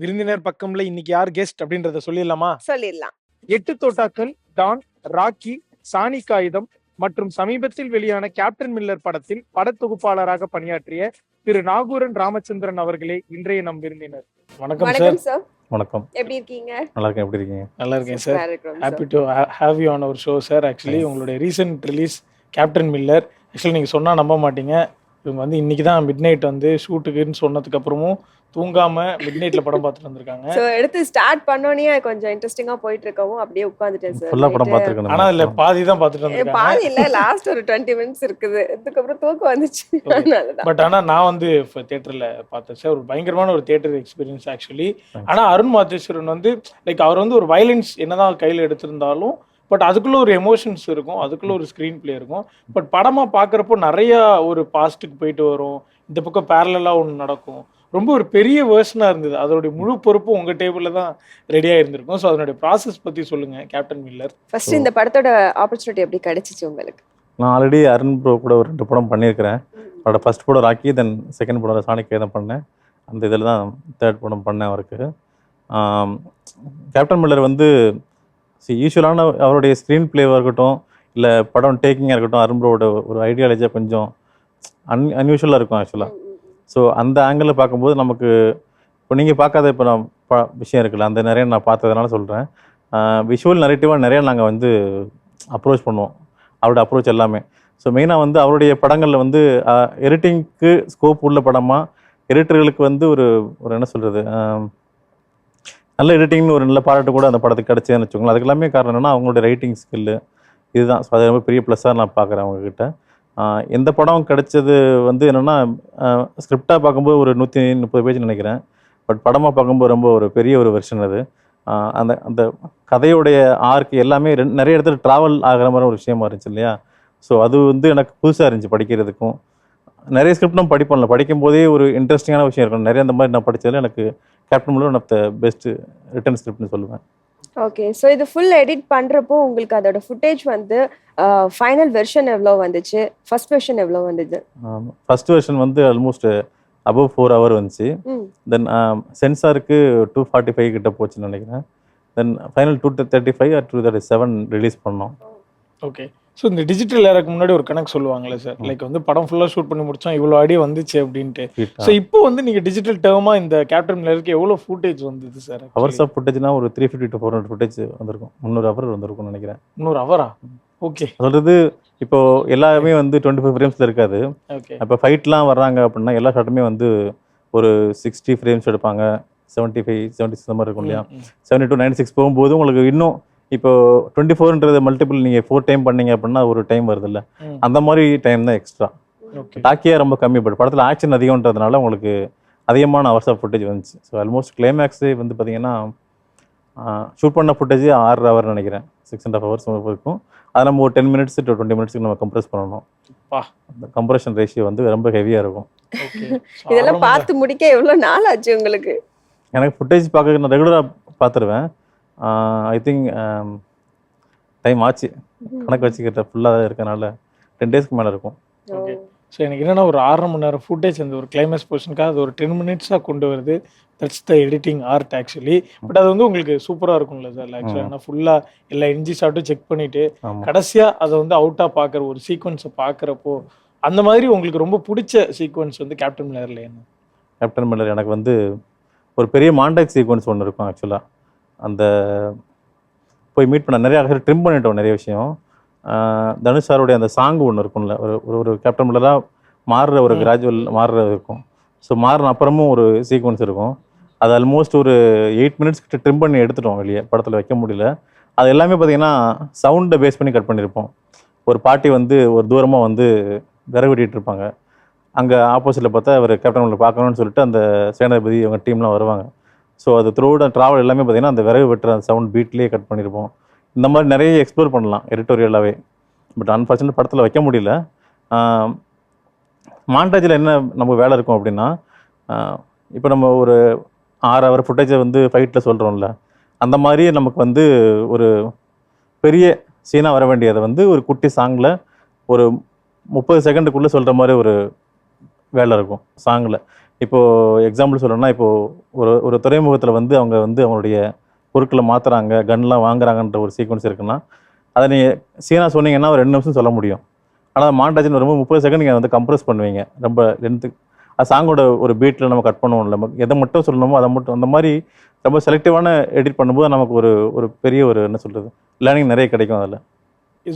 விருந்தினர் பக்கம்ல இன்னைக்கு யார் கெஸ்ட் அப்படின்றத சொல்லிடலாமா? சொல்லிடலாம். எட்டு தோட்டாக்கள் டான் ராக்கி சாணி காகிதம் மற்றும் சமீபத்தில் வெளியான கேப்டன் மில்லர் படத்தில் படத்தொகுப்பாளராக பணியாற்றிய திரு நாகூரன் ராமச்சந்திரன் அவர்களே இன்றைய நம் விருந்தினர். வணக்கம் சார் வணக்கம் சார். வணக்கம். எப்படி இருக்கீங்க? நல்லா இருக்கேன் எப்படி இருக்கீங்க? நல்லா இருக்கேன் sir happy to have you on our show sir actually. உங்களுடைய recent release Captain Miller actually நீங்கள் சொன்னால் நம்ப மாட்டீங்க. இவங்க வந்து இன்னைக்கு தான் மிட் நைட் வந்து ஷூட்டுக்குன்னு சொன்னதுக்கு அப்புறமும் தூங்காம மிட் நைட்ல படம் பார்த்துட்டு வந்திருக்காங்க. சோ எடுத்து ஸ்டார்ட் பண்ணோனே கொஞ்சம் இன்ட்ரெஸ்டிங்கா போயிட்டு இருக்கவும் அப்படியே உட்காந்துட்டேன் சார் ஃபுல்லாக படம் பார்த்துருக்கேன் ஆனா இல்ல பாதி தான் பார்த்துட்டு வந்திருக்காங்க. பாதி இல்ல லாஸ்ட் ஒரு டுவெண்ட்டி மினிட்ஸ் இருக்குது. இதுக்கப்புறம் தூக்கம் வந்துச்சு. பட் ஆனா நான் வந்து தியேட்டர்ல பார்த்தேன் சார் ஒரு பயங்கரமான ஒரு தியேட்டர் எக்ஸ்பீரியன்ஸ் ஆக்சுவலி. ஆனா அருண் மாதேஸ்வரன் வந்து லைக் அவர் வந்து ஒரு வயலன்ஸ் என்னதான் கையில எடுத்திருந்தாலும் பட் அதுக்குள்ள ஒரு எமோஷன்ஸ் இருக்கும் அதுக்குள்ள ஒரு ஸ்க்ரீன் பிளே இருக்கும். பட் படமா பார்க்குறப்போ நிறைய ஒரு பாஸ்ட்டுக்கு போயிட்டு வரும். இந்த பக்கம் பேரலா ஒன்று நடக்கும். ரொம்ப ஒரு பெரிய வேர்ஷனாக இருந்தது. அதோடைய முழு பொறுப்பும் உங்க டேபிள்ல தான் ரெடியாக இருந்திருக்கும். ஸோ அதனுடைய ப்ராசஸ் பத்தி சொல்லுங்க கேப்டன் மில்லர் ஃபர்ஸ்ட் இந்த படத்தோட ஆப்பர்ச்சுனிட்டி எப்படி கிடைச்சிச்சு உங்களுக்கு? நான் ஆல்ரெடி அருண் ப்ரோ கூட ஒரு ரெண்டு படம் பண்ணியிருக்கிறேன். அவரோட ஃபர்ஸ்ட் படம் ராக்கி தென் செகண்ட் படம் சாணிக்கே தான் பண்ணேன். அந்த இதில் தான் தேர்ட் படம் பண்ணேன் அவருக்கு. கேப்டன் மில்லர் வந்து யூஸ்வலான அவருடைய ஸ்க்ரீன் பிளேவாக இருக்கட்டும் இல்லை படம் டேக்கிங்காக இருக்கட்டும் அருண் ப்ரோவோட ஒரு ஐடியாலஜியாக கொஞ்சம் அன் அன்யூஷுவலாக இருக்கும் ஆக்சுவலாக ஸோ அந்த ஆங்கிளில் பார்க்கும்போது நமக்கு இப்போ நீங்கள் பார்க்காத இப்போ நான் ப விஷயம் இருக்குல்ல அந்த நிறைய நான் பார்த்ததுனால சொல்கிறேன் விஷுவல் நரேட்டிவாக நிறைய நாங்கள் வந்து அப்ரோச் பண்ணுவோம். அவரோட அப்ரோச் எல்லாமே. ஸோ மெயினாக வந்து அவருடைய படங்களில் வந்து எடிட்டிங்க்கு ஸ்கோப் உள்ள படமாக எடிட்டர்களுக்கு வந்து ஒரு ஒரு என்ன சொல்கிறது நல்ல எடிட்டிங்னு ஒரு நல்ல பாராட்டு கூட அந்த படத்துக்கு கிடச்சேன்னு வச்சுக்கோங்களேன். அதுக்கு எல்லாமே காரணம் என்னன்னா அவங்களோட ரைட்டிங் ஸ்கில்லு இதுதான். ஸோ அது ரொம்ப பெரிய ப்ளஸ்ஸாக நான் பார்க்குறேன் அவங்கக்கிட்ட எந்த படம் கிடைச்சது வந்து என்னென்னா ஸ்கிரிப்டாக பார்க்கும்போது ஒரு நூற்றி முப்பது பேஜ் நினைக்கிறேன். பட் படமாக பார்க்கும்போது ரொம்ப ஒரு பெரிய ஒரு வெர்ஷன் அது. அந்த அந்த கதையுடைய ஆர்க் எல்லாமே ரெண்டு- நிறைய இடத்துல ட்ராவல் ஆகிற மாதிரி ஒரு விஷயமா இருந்துச்சு இல்லையா? ஸோ அது வந்து எனக்கு புதுசாக இருந்துச்சு படிக்கிறதுக்கும். நிறைய ஸ்கிரிப்ட் நம்ம படிப்போம்ல படிக்கும் போதே ஒரு இன்ட்ரெஸ்டிங்கான விஷயம் இருக்கும் நிறைய அந்த மாதிரி நான் படித்ததில் எனக்கு கேப்டன் முழு one of the best written ஸ்கிரிப்ட்னு சொல்லுவேன். ஓகே ஸோ இது ஃபுல் எடிட் பண்றப்போ உங்களுக்கு அதோட ஃபுட்டேஜ் வந்து ஃபைனல் வெர்ஷன் எவ்வளோ வந்துச்சு? ஃபர்ஸ்ட் வெர்ஷன் எவ்வளோ வந்தது? ஃபர்ஸ்ட் வெர்ஷன் வந்து ஆல்மோஸ்ட் அபவ் ஃபோர் ஹவர் வந்துச்சு. தென் சென்சாருக்கு டூ ஃபார்ட்டி ஃபைவ் கிட்ட போச்சுன்னு நினைக்கிறேன். Then final two thirty five or two thirty seven release பண்ணோம். ஓகே ஸோ இந்த டிஜிட்டல் ஏராக்கு முன்னாடி ஒரு கணக்கு சொல்லுவாங்கல்ல சார் லைக் வந்து படம் ஃபுல்லாக ஷூட் பண்ணி முடிச்சோம் இவ்வளோ அடி வந்துச்சு அப்படின்ட்டு. ஸோ இப்போ வந்து நீங்க டிஜிட்டல் டேர்மா இந்த கேப்டன் மில்லருக்கு எவ்வளோ ஃபுட்டேஜ் வந்தது சார் ஹவர்ஸ் ஆஃப் ஃபுட்டேஜ்னா ஒரு three fifty to four hundred footage வந்திருக்கும். முந்நூறு ஹவர் வந்திருக்கும்னு நினைக்கிறேன். இன்னொரு அவரா ஓகே சொல்றது இப்போ எல்லாமே வந்து டுவெண்ட்டி ஃபைவ் ஃப்ரேம்ஸில் இருக்காது ஓகே இப்போ ஃபைட்லாம் வர்றாங்க அப்படின்னா எல்லா ஷாட்டுமே வந்து ஒரு சிக்ஸ்டி ஃப்ரேம்ஸ் எடுப்பாங்க. செவன்ட்டி ஃபைவ் செவன்ட்டி சிக்ஸ் மாதிரி இருக்கும் இல்லையா? செவன்ட்டி டூ நைன்டி சிக்ஸ் போகும்போது உங்களுக்கு இன்னும் இப்போ டுவெண்ட்டி ஃபோர்ன்றது மல்டிபிள் நீங்கள் ஃபோர் டைம் பண்ணீங்க அப்படின்னா ஒரு டைம் வருதுல்ல. ம். அந்த மாதிரி டைம் தான் எக்ஸ்ட்ரா டாக்கியாக ரொம்ப கம்மி பட் படத்தில் ஆக்ஷன் அதிகம்ன்றதுனால உங்களுக்கு அதிகமான ஹவர்ஸ் ஆஃப் ஃபுட்டேஜ் வந்துச்சு. ஸோ ஆல்மோஸ்ட் கிளைமேக்ஸே வந்து பார்த்தீங்கன்னா ஷூட் பண்ண ஃபுட்டேஜ் ஆறு ஹவர் நினைக்கிறேன். சிக்ஸ் அண்ட் ஹாஃப் ஹவர்ஸ் இருக்கும். அதை நம்ம ஒரு டென் மினிட்ஸ் டு டுவெண்ட்டி மினிட்ஸ்க்கு நம்ம கம்ப்ரஸ் பண்ணணும். அந்த கம்ப்ரஷன் ரேஷியோ வந்து ரொம்ப ஹெவியாக இருக்கும். ஓகே இதெல்லாம் பார்த்து முடிக்க எவ்வளோ நாள் ஆச்சு உங்களுக்கு? எனக்கு ஃபுட்டேஜ் பார்க்க நான் ரெகுலராக பார்த்துருவேன். ஐ திங்க் டைம் ஆச்சு. கணக்கு வச்சுக்கிட்ட ஃபுல்லாக இருக்கனால டென் டேஸ்க்கு மேலே இருக்கும். Okay. ஸோ எனக்கு என்னன்னா ஒரு ஆறரை மணி நேரம் ஃபுட்டேஜ் அந்த ஒரு கிளைமேக்ஸ் போர்ஷனுக்காக அது ஒரு டென் மினிட்ஸாக கொண்டு வருது. That's the editing art actually but அது வந்து உங்களுக்கு சூப்பராக இருக்கும்ல சார் ஆக்சுவலாக ஏன்னா ஃபுல்லாக எல்லா இன்ஜி ஷாட்டும் செக் பண்ணிட்டு ஆமாம் கடைசியாக அதை வந்து அவுட்டாக பார்க்குற ஒரு சீக்வன்ஸை பார்க்குறப்போ அந்த மாதிரி உங்களுக்கு ரொம்ப பிடிச்ச சீக்வன்ஸ் வந்து கேப்டன் மில்லரில் என்ன? கேப்டன் மில்லர் எனக்கு வந்து ஒரு பெரிய மாண்டாக் சீக்வன்ஸ் ஒன்று இருக்கும் ஆக்சுவலாக அந்த போய் மீட் பண்ண நிறைய ட்ரிம் பண்ணிட்டோம் நிறைய விஷயம். தனுஷ் சாருடைய அந்த சாங் ஒன்று இருக்கும்ல ஒரு ஒரு ஒரு கேப்டன் மில்லராக மாறுற ஒரு. கிராஜுவல் மாறுறது இருக்கும். ஸோ மாறின அப்புறமும் ஒரு சீக்வன்ஸ் இருக்கும். அது ஆல்மோஸ்ட் ஒரு எயிட் மினிட்ஸ் கிட்ட ட்ரிம் பண்ணி எடுத்துட்டோம் வெளியே படத்தில் வைக்க முடியல. அது எல்லாமே பார்த்தீங்கன்னா சவுண்டை பேஸ் பண்ணி கட் பண்ணியிருப்போம் ஒரு பாட்டி வந்து ஒரு தூரமாக வந்து விறகு வெட்டிட்டு இருப்பாங்க. அங்கே ஆப்போசிட்டில் பார்த்தா அவர் கேப்டன் மில்லர் பார்க்கணும்னு சொல்லிட்டு அந்த சேனாதிபதி அவங்க டீம்லாம் வருவாங்க. ஸோ அது த்ரூட ட்ராவல் எல்லாமே பார்த்தீங்கன்னா அந்த விறகு வெட்டுற அந்த சவுண்ட் பீட்லேயே கட் பண்ணியிருப்போம் இந்த மாதிரி நிறைய எக்ஸ்ப்ளோர் பண்ணலாம் எடிட்டோரியலாகவே பட் அன்ஃபார்ச்சுனேட் படத்தில் வைக்க முடியல. மாண்டாஜில் என்ன நம்ம வேலை இருக்கும் அப்படின்னா இப்போ நம்ம ஒரு ஆறு ஹவர் ஃபுட்டேஜை வந்து ஃபைட்டில் சொல்கிறோம்ல அந்த மாதிரி நமக்கு வந்து ஒரு பெரிய சீனாக வர வேண்டியதை வந்து ஒரு குட்டி சாங்கில் ஒரு முப்பது செகண்டுக்குள்ளே சொல்கிற மாதிரி ஒரு வேலை இருக்கும் சாங்கில் இப்போது எக்ஸாம்பிள் சொல்லணும்னா இப்போ ஒரு ஒரு துறைமுகத்தில் வந்து அவங்க வந்து அவங்களுடைய பொருட்களை மாற்றுறாங்க கன்லாம் வாங்குறாங்கன்ற ஒரு சீக்வன்ஸ் இருக்குன்னா அதை நீங்கள் சீனா சொன்னீங்கன்னா ஒரு ரெண்டு நிமிஷம் சொல்ல முடியும். ஆனால் மாண்டாஜின்னு வரும்போது முப்பது செகண்ட் நீங்கள் வந்து கம்ப்ரஸ் பண்ணுவீங்க. ரொம்ப லென்த்து அது சாங்கோட ஒரு பீட்டில் நம்ம கட் பண்ணுவோம் நம்ம எதை மட்டும் சொல்லணுமோ அதை மட்டும் அந்த மாதிரி ரொம்ப செலக்டிவான எடிட் பண்ணும்போது நமக்கு ஒரு ஒரு பெரிய ஒரு என்ன சொல்கிறது லேர்னிங் நிறைய கிடைக்கும் அதில்.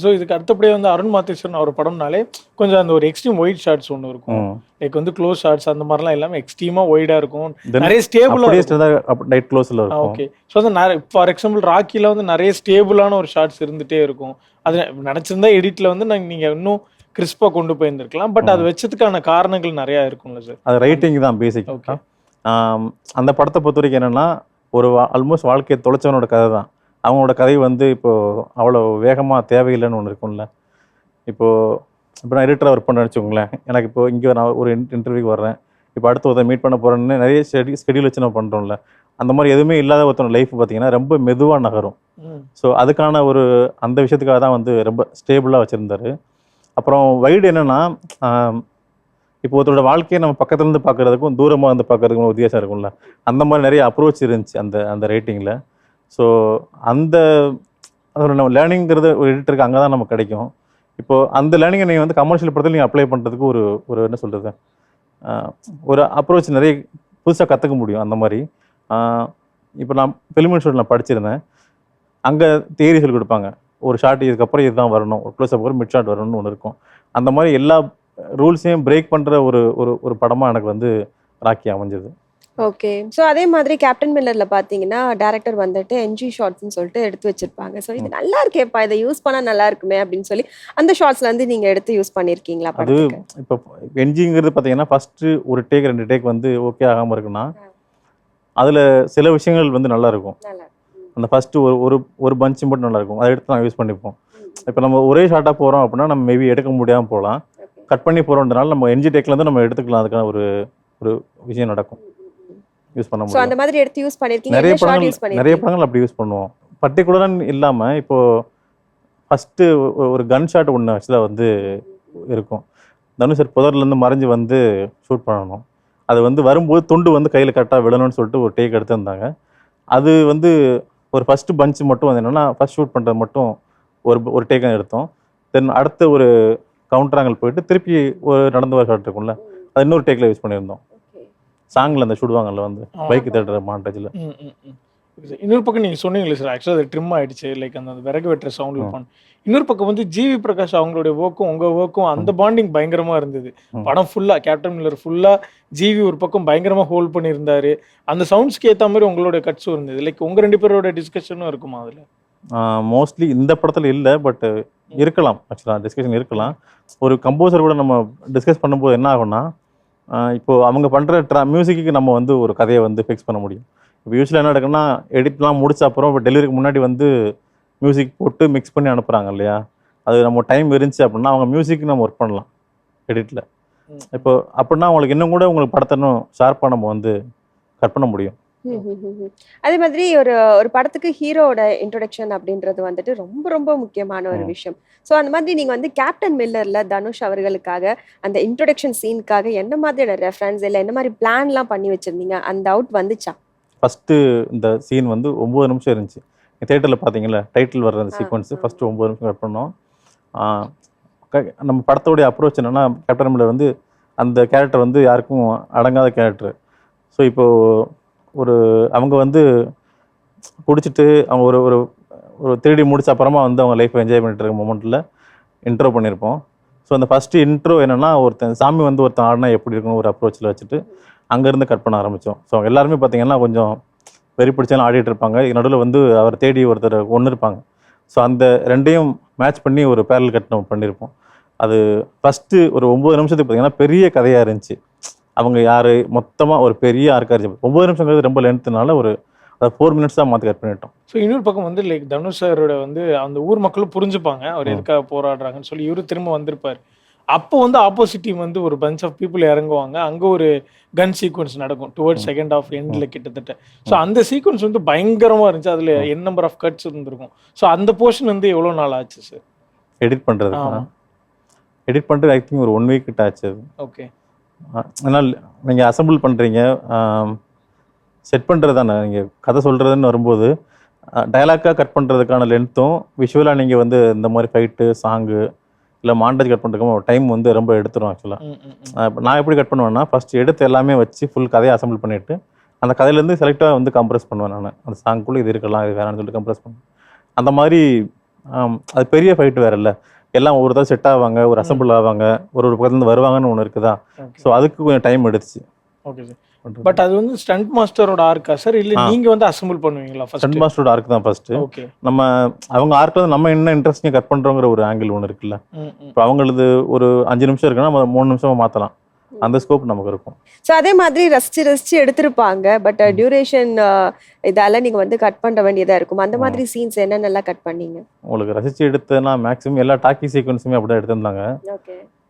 ஸோ இதுக்கு அடுத்தபடியே வந்து அருண் மாத்தேஸ்வரன் அவர் படம்னாலே கொஞ்சம் அந்த ஒரு எக்ஸ்ட்ரீம் ஒயிட் ஷார்ட்ஸ் ஒன்று இருக்கும். லைக் வந்து க்ளோஸ் ஷார்ட்ஸ் அந்த மாதிரிலாம் இல்லாமல் எக்ஸ்ட்ரீமா ஒயிடா இருக்கும். நிறைய ஸ்டேபிளா அப்படியே லைட் க்ளோஸில் இருக்கும். ஓகே ஸோ வந்து ஃபார் எக்ஸாம்பிள் ராக்கில வந்து நிறைய ஸ்டேபிளான ஒரு ஷார்ட்ஸ் இருந்துட்டே இருக்கும். அது நினைச்சிருந்தா எடிட்ல வந்து நாங்க நீங்க இன்னும் கிறிஸ்பா கொண்டு போயிருந்திருக்கலாம். பட் அது வச்சதுக்கான காரணங்கள் நிறைய இருக்கும்ல சார் அது ரைட்டிங் தான் பேசிக் ஓகே அந்த படத்தை பொறுத்த வரைக்கும் என்னன்னா ஒரு ஆல்மோஸ்ட் வாழ்க்கையை தொலைச்சவனோட கதை தான். அவங்களோட கதை வந்து இப்போ அவ்வளோ வேகமாக தேவையில்லைன்னு ஒன்று இருக்கும்ல. இப்போ இப்போ நான் எடிட்டர் ஒர்க் பண்ண வச்சுக்கோங்களேன். எனக்கு இப்போ இங்கே நான் ஒரு இன்டர்வியூக்கு வர்றேன். இப்போ அடுத்து ஒருத்தன் மீட் பண்ண போகிறேன்னு நிறைய ஸ்டெடி ஸ்கெடியூல் வச்சு நம்ம பண்ணுறோம்ல அந்த மாதிரி எதுவுமே இல்லாத ஒருத்தன் லைஃப் பார்த்தீங்கன்னா ரொம்ப மெதுவாக நகரும். ஸோ அதுக்கான ஒரு அந்த விஷயத்துக்காக தான் வந்து ரொம்ப ஸ்டேபிளாக வச்சுருந்தாரு. அப்புறம் வைடு என்னென்னா இப்போ ஒருத்தரோட வாழ்க்கையை நம்ம பக்கத்துல இருந்து பார்க்கறதுக்கும் தூரமாக இருந்து பார்க்கறதுக்கும் வித்தியாசம் இருக்கும்ல. அந்த மாதிரி நிறைய அப்ரோச் இருந்துச்சு அந்த அந்த ரைட்டிங்கில் ஸோ அந்த அதோட நம்ம லேர்னிங்கிறது ஒரு எடிட்டருக்கு அங்கே தான் நமக்கு கிடைக்கும். இப்போ அந்த லேர்னிங்கை நீங்கள் வந்து கமர்ஷியல் படத்தில் நீங்கள் அப்ளை பண்ணுறதுக்கு ஒரு ஒரு என்ன சொல்கிறது ஒரு அப்ரோச் நிறைய புதுசாக கற்றுக்க முடியும் அந்த மாதிரி. இப்போ நான் ஃபிலிம் இன்ஸ்டியூட் நான் படிச்சிருந்தேன். அங்கே தேரி சொல்லி கொடுப்பாங்க. ஒரு ஷார்ட் இதுக்கப்புறம் இதுதான் வரணும். ஒரு க்ளோஸ் அப்புறம் மிட் ஷாட் வரணும்னு ஒன்று இருக்கும். அந்த மாதிரி எல்லா ரூல்ஸையும் பிரேக் பண்ணுற ஒரு ஒரு ஒரு படமாக எனக்கு வந்து ராக்கி அமைஞ்சது. ஓகே. ஸோ அதே மாதிரி கேப்டன் மில்லர்ல பாத்தீங்கன்னா டேரக்டர் வந்துட்டு என்ஜி ஷார்ட்ஸ்னு சொல்லிட்டு எடுத்து வச்சிருப்பாங்க. ஸோ இது நல்லா இருக்கேப்பா இதை யூஸ் பண்ணா நல்லா இருக்குமே அப்படின்னு சொல்லி அந்த ஷார்ட்ஸ்ல இருந்து நீங்க எடுத்து யூஸ் பண்ணிருக்கீங்களா அது இப்போ என்ஜிங்கிறது பார்த்தீங்கன்னா ஃபஸ்ட்டு ஒரு டேக் ரெண்டு டேக் வந்து ஓகே ஆகாமல் இருக்குன்னா அதில் சில விஷயங்கள் வந்து நல்லா இருக்கும். நல்லா அந்த ஃபஸ்ட்டு ஒரு ஒரு ஒரு பஞ்ச் மட்டும் நல்லா இருக்கும். அதை எடுத்து நான் யூஸ் பண்ணிப்போம். இப்போ நம்ம ஒரே ஷார்ட்டாக போகிறோம் அப்படின்னா நம்ம மேபி எடுக்க முடியாமல் போகலாம். கட் பண்ணி போகிறோன்றனால நம்ம என்ஜி டேக்லேருந்து நம்ம எடுத்துக்கலாம். அதுக்கான ஒரு ஒரு விஷயம் நடக்கும். யூஸ் பண்ண முடியும் அந்த மாதிரி எடுத்து யூஸ் பண்ணிருக்கீங்க. நிறைய படங்கள் நிறைய படங்கள் அப்படி யூஸ் பண்ணுவோம். பர்டிகுலராக இல்லாமல் இப்போ ஃபஸ்ட்டு ஒரு கன் ஷாட் ஒன்று ஆக்சுவலாக வந்து இருக்கும். தனுஷ் சார் புதர்லேருந்து மறைஞ்சு வந்து ஷூட் பண்ணணும். அது வந்து வரும்போது துண்டு வந்து கையில் கரெக்டாக விடணும்னு சொல்லிட்டு ஒரு டேக் எடுத்திருந்தாங்க அது வந்து ஒரு ஃபஸ்ட்டு பஞ்ச் மட்டும் வந்து என்னென்னா ஃபஸ்ட் ஷூட் பண்ணுறது மட்டும் ஒரு ஒரு டேக் எடுத்தோம். தென் அடுத்த ஒரு கவுண்டர் ஆங்கிள் போயிட்டு திருப்பி ஒரு நடந்து வர ஷாட் இருக்கும்ல அது இன்னொரு டேக்கில் யூஸ் பண்ணியிருந்தோம். சாங்கில் அந்த சுடுவாங்கல்ல வந்து பைக் தேடுற மாண்டேஜில் இன்னொரு பக்கம் நீங்க சொன்னீங்களே சார் ஆக்சுவலாக அது ட்ரிம் ஆயிடுச்சு லைக் அந்த விறகு வெட்டுற சவுண்ட் ம். பண்ண. இன்னொரு பக்கம் வந்து ஜிவி பிரகாஷ் அவங்களுடைய ஒர்க்கும் உங்க ஒர்க்கும் அந்த பாண்டிங் பயங்கரமா இருந்தது. படம் ஃபுல்லா கேப்டன் மில்லர் ஃபுல்லா ஜிவி ஒரு பக்கம் பயங்கரமா ஹோல்ட் பண்ணியிருந்தாரு. அந்த சவுண்ட்ஸ்க்கு ஏத்த மாதிரி உங்களுடைய கட்ஸும் இருந்தது. லைக் உங்க ரெண்டு பேரோட டிஸ்கஷனும் இருக்குமா அதுல? மோஸ்ட்லி இந்த படத்தில் இல்லை பட் இருக்கலாம். ஆக்சுவலாக டிஸ்கஷன் இருக்கலாம். ஒரு கம்போசர் கூட நம்ம டிஸ்கஸ் பண்ணும்போது என்ன ஆகும்னா ஆஹ் இப்போ அவங்க பண்ணுற ட்ரா மியூசிக்கு நம்ம வந்து ஒரு கதையை வந்து ஃபிக்ஸ் பண்ண முடியும் இப்போ யூஸ்வலாக என்ன நடக்குன்னா எடிட்லாம் முடிச்ச அப்புறம் இப்போ டெலிவரிக்கு முன்னாடி வந்து மியூசிக் போட்டு மிக்ஸ் பண்ணி அனுப்புகிறாங்க இல்லையா அது நம்ம டைம் இருந்துச்சு அப்படின்னா அவங்க மியூசிக் நம்ம ஒர்க் பண்ணலாம் எடிட்டில். இப்போ அப்படின்னா அவங்களுக்கு இன்னும் கூட உங்களுக்கு படத்தை இன்னும் ஷார்ப்பாக நம்ம வந்து கட் பண்ண முடியும். அதே மாதிரி ஒரு ஒரு படத்துக்கு ஹீரோவோட இன்ட்ரோடக்ஷன் அப்படின்றது வந்துட்டு ரொம்ப ரொம்ப முக்கியமான ஒரு. விஷயம். ஸோ அந்த மாதிரி நீங்க வந்து கேப்டன் மில்லர்ல தனுஷ் அவர்களுக்காக அந்த இன்ட்ரோடக்ஷன் சீனுக்காக என்ன மாதிரியான ரெஃபரன்ஸ் இல்லை என்ன மாதிரி பிளான்லாம் பண்ணி வச்சிருந்தீங்க? அந்த அவுட் வந்துச்சா? ஃபஸ்ட்டு இந்த சீன் வந்து ஒம்பது நிமிஷம் இருந்துச்சு. தேட்டரில் பார்த்தீங்களா டைட்டில் வர்ற அந்த சீக்வன்ஸ். ஃபஸ்ட்டு ஒம்பது நிமிஷம் கட் பண்ணோம். நம்ம படத்தோடைய அப்ரோச் என்னன்னா கேப்டன் மில்லர் வந்து அந்த கேரக்டர் வந்து யாருக்கும் அடங்காத கேரக்டர் ஸோ இப்போது ஒரு அவங்க வந்து குடிச்சிட்டு அவங்க ஒரு ஒரு ஒரு திருடி முடிச்ச அப்புறமா வந்து அவங்க லைஃப்பை என்ஜாய் பண்ணிட்டு இருக்க மூமெண்ட்டில் இன்ட்ரோ பண்ணியிருப்போம் ஸோ அந்த ஃபஸ்ட்டு இன்ட்ரோ என்னென்னா ஒருத்தன் சாமி வந்து ஒருத்தன் ஆடினா எப்படி இருக்கணும் ஒரு அப்ரோச்சில் வச்சுட்டு அங்கேருந்து கட் பண்ண ஆரம்பித்தோம் ஸோ எல்லாருமே பார்த்தீங்கன்னா கொஞ்சம் வெறி பிடிச்சாலும் ஆடிட்டு இருப்பாங்க. நடுவில் வந்து அவர் தேடி ஒருத்தர் ஒன்று இருப்பாங்க. ஸோ அந்த ரெண்டையும் மேட்ச் பண்ணி ஒரு பேரல் கட் நம்ம பண்ணியிருப்போம் அது ஃபஸ்ட்டு ஒரு ஒம்பது நிமிஷத்துக்கு பார்த்தீங்கன்னா பெரிய கதையாக இருந்துச்சு. அவங்க யார்? மொத்தமாக ஒரு பெரிய ஆர்காரிஜம் ஒம்பது நிமிஷங்கிறது ரொம்ப லென்த்துனால ஒரு அதை ஃபோர் மினிட்ஸாக மாற்றி கட் பண்ணிட்டோம். ஸோ இன்னொரு பக்கம் வந்து லைக் தனுஷ் சாரோட வந்து அந்த ஊர் மக்களும் புரிஞ்சுப்பாங்க. அவர். எதுக்காக போராடுறாங்கன்னு சொல்லி இவரு திரும்ப வந்திருப்பார். அப்போ வந்து ஆப்போசிட் டீம் வந்து ஒரு பஞ்ச் ஆஃப் பீப்புள் இறங்குவாங்க. அங்க ஒரு கன் சீக்வன்ஸ் நடக்கும் டுவர்ட்ஸ் ம். செகண்ட் ஆஃப் எண்ட்ல கிட்டத்தட்ட. ஸோ அந்த சீக்வன்ஸ் வந்து பயங்கரமா இருந்துச்சு. அதுல. என் நம்பர் ஆஃப் கட்ஸ் இருந்திருக்கும். ஸோ அந்த போர்ஷன் வந்து எவ்வளவு நாள் ஆச்சு சார் எடிட் பண்ணுறது. எடிட் பண்ணுறது ஐ திங்க் ஒரு ஒன் வீக் கிட்ட ஆச்சு. ஓகே ஏன்னா நீங்கள் அசெம்பிள் பண்ணுறீங்க செட் பண்ணுறது தானே நீங்கள் கதை சொல்கிறதுன்னு வரும்போது டயலாக்காக கட் பண்ணுறதுக்கான லென்த்தும் விஷுவலாக நீங்கள் வந்து இந்த மாதிரி ஃபைட்டு சாங்கு இல்லை மாண்டேஜ் கட் பண்ணுறதுக்கு டைம் வந்து ரொம்ப எடுத்துரும் ஆக்சுவலாக ம். நான் எப்படி கட் பண்ணுவேன்னா ஃபர்ஸ்ட் எடுத்து எல்லாமே வச்சு ஃபுல் கதையை அசெம்பிள் பண்ணிவிட்டு அந்த கதையிலேருந்து செலக்டாக வந்து கம்ப்ரஸ் பண்ணுவேன் நான். அந்த சாங்குக்குள்ளே இது இருக்கலாம் இது வேணாம்னு சொல்லிட்டு கம்ப்ரஸ் பண்ணுவேன். அந்த மாதிரி அது பெரிய ஃபைட்டு வேற இல்லை எல்லாம் ஒரு தடவை செட் ஆவாங்க ஒரு அசெம்பிள் ஆவாங்க ஒரு ஒரு பக்கத்துலேருந்து வருவாங்கன்னு ஒன்று இருக்குதா. ஸோ அதுக்கு கொஞ்சம் டைம் எடுத்துச்சு. ஓகே சார் பட் அது வந்து ஸ்டண்ட் மாஸ்டரோட ஆர்க்கா சார் இல்ல. நீங்க வந்து அசெம்பிள் பண்ணுவீங்களா ஃபர்ஸ்ட் மாஸ்டரோட ஆர்க் தான் ஃபர்ஸ்ட் ஓகே நம்ம அவங்க ஆர்க்கில் வந்து நம்ம என்ன இன்ட்ரெஸ்டிங் கட் பண்ணுறோங்கிற ஒரு ஆங்கிள் ஒன்று இருக்குல்ல. இப்போ அவங்களது ஒரு அஞ்சு நிமிஷம் இருக்குன்னா நம்ம மூணு நிமிஷமா மாற்றலாம் அந்த ஸ்கோப் நமக்கு இருக்கும். ஸோ அதே மாதிரி ரசிச்சு ரசிச்சு எடுத்திருப்பாங்க. பட் டியூரேஷன் இதால நீங்க வந்து கட் பண்ண வேண்டியதா இருக்கும். அந்த மாதிரி சீன்ஸ் என்னென்னலாம் கட் பண்ணீங்க? உங்களுக்கு ரசிச்சு எடுத்தேன்னா மேக்ஸிமம் எல்லா டாக்கி சீக்வன்ஸுமே அப்படி தான் எடுத்திருந்தாங்க.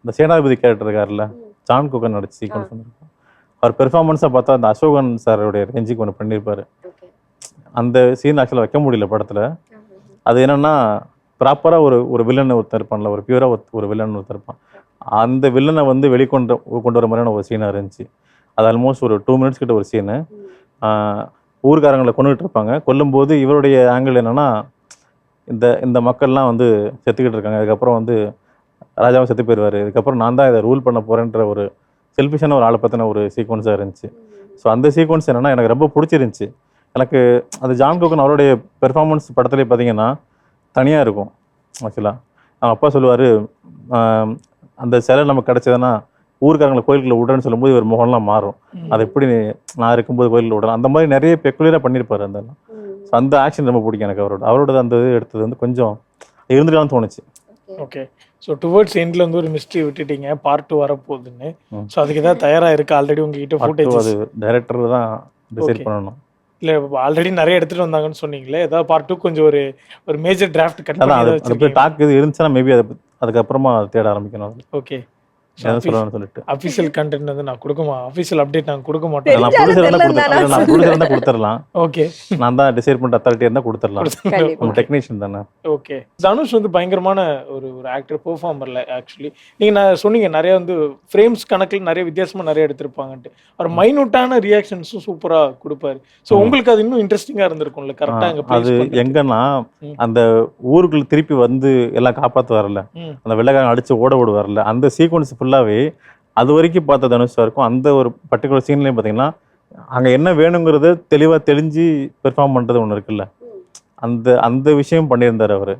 இந்த சேனாதிபதி கேரக்டர் இருக்காருல்ல ஜான் குகன் நடிச்ச சீக்வன்ஸ் இருக்கும். அவர் பெர்ஃபார்மன்ஸை பார்த்தா அந்த அசோகன் சாரோடைய ரேஞ்சுக்கு ஒன்று பண்ணியிருப்பாரு. அந்த சீன் ஆக்சுவலாக வைக்க முடியல படத்தில். அது என்னன்னா ப்ராப்பராக ஒரு ஒரு வில்லன் ஒருத்தர் இருப்பான்ல ஒரு பியூராக ஒரு வில்லன் ஒருத்தர் இருப்பான். அந்த வில்லனை வந்து வெளிக்கொண்டு கொண்டு வர மாதிரியான ஒரு சீனாக இருந்துச்சு. அது ஆல்மோஸ்ட் ஒரு டூ மினிட்ஸ் கிட்ட ஒரு சீனு ஊர்காரங்களை கொண்டுகிட்டு இருப்பாங்க. கொல்லும்போது இவருடைய ஆங்கிள் என்னென்னா இந்த இந்த மக்கள்லாம் வந்து செத்துக்கிட்டு இருக்காங்க. அதுக்கப்புறம் வந்து ராஜாவும் செத்து போயிடுவார் இதுக்கப்புறம் நான் தான் இதை ரூல் பண்ண போகிறேன்ற ஒரு செல்ஃபிஷான ஒரு ஆளை பற்றின ஒரு சீக்வன்ஸாக இருந்துச்சு. ஸோ அந்த சீக்வன்ஸ் என்னென்னா எனக்கு ரொம்ப பிடிச்சிருந்துச்சி. எனக்கு அந்த ஜான் கோகன் அவருடைய பெர்ஃபார்மன்ஸ் படத்துலேயே பார்த்தீங்கன்னா தனியாக இருக்கும். ஆக்சுவலாக அவன் அப்பா சொல்லுவார் அந்த சிலை நமக்கு கிடைச்சதுன்னா ஊருக்காரங்களை கோயிலுக்குள்ள விடுறேன்னு சொல்லும்போது இவர் முகம்லாம் மாறும். அது எப்படி நான் இருக்கும்போது கோயிலில் விடுறேன்? அந்த மாதிரி நிறைய பெக்குலராக பண்ணியிருப்பாரு அந்த ஸோ அந்த ஆக்ஷன் ரொம்ப பிடிக்கும் எனக்கு அவரோட. அவரோட அந்த இது எடுத்தது வந்து கொஞ்சம் இருந்துக்கலாம்னு தோணுச்சு. ஓகே. ஸோ டுவர்ட்ஸ் எண்ட்ல வந்து ஒரு மிஸ்ட்ரி விட்டுட்டீங்க. பார்ட் டூ வரப்போகுதுன்னு. ஸோ அதுக்கு ஏதாவது தயாரா இருக்கு? ஆல்ரெடி உங்ககிட்ட Part two ஃபுட்டேஜ் அது டைரக்டர் தான் டிசைட். பண்ணணும். இல்ல ஆல்ரெடி நிறைய எடுத்துட்டு வந்தாங்கன்னு சொன்னீங்களே ஏதாவது பார்ட் டூ கொஞ்சம் ஒரு ஒரு மேஜர் டிராஃப்ட் கட் பண்ணி டாக் இது இருந்துச்சுன்னா மேபி அது அதுக்கப்புறமா அதை தேட ஆரம்பிக்கணும். ஓகே சொல்லிட்டு. கண்டென்ட் வந்து நான் கொடுக்க மா அஃபிஷியல் அப்டேட் நான் கொடுக்க மாட்டேன். நான் ப்ரொடியூசர் நான் கொடுத்துடலாம். ஓகே நான் தான் டிசைட் பண்ணுற அத்தாரிட்டி கண்டிப்பா. நம்ம டெக்னீஷியன் தானே. ஓகே தனுஷ் வந்து பயங்கரமான ஒரு ஒரு ஆக்டர் பெர்ஃபார்மர்ல ஆக்சுவலி நீங்க நான் சொன்னீங்க நிறைய வந்து ஃப்ரேம்ஸ் கணக்குல நிறைய வித்தியாசமா நிறைய எடுத்திருப்பாங்கன்ட்டு. அவர் மைனூட்டான ரியாக்ஷன்ஸும் சூப்பரா கொடுப்பாரு. ஸோ உங்களுக்கு அது இன்னும் இன்ட்ரெஸ்டிங்கா இருந்திருக்கும்ல? கரெக்டா அது. எங்கன்னா. அந்த ஊருக்குள்ள திருப்பி வந்து எல்லாம் காப்பாற்ற வரல. அந்த வெள்ளைக்காரன் அடிச்சு ஓட விட வரல அந்த சீக்வன்ஸ் ஃபுல்லாவே அது வரைக்கும் பார்த்த தனுஷா இருக்கும் அந்த ஒரு பர்டிகுலர் சீன்லேயும் பார்த்தீங்கன்னா அங்கே என்ன வேணுங்கிறத தெளிவா தெளிஞ்சு பெர்ஃபார்ம் பண்றது ஒன்று இருக்குல்ல. அந்த அந்த விஷயம் பண்ணியிருந்தார் அவர்.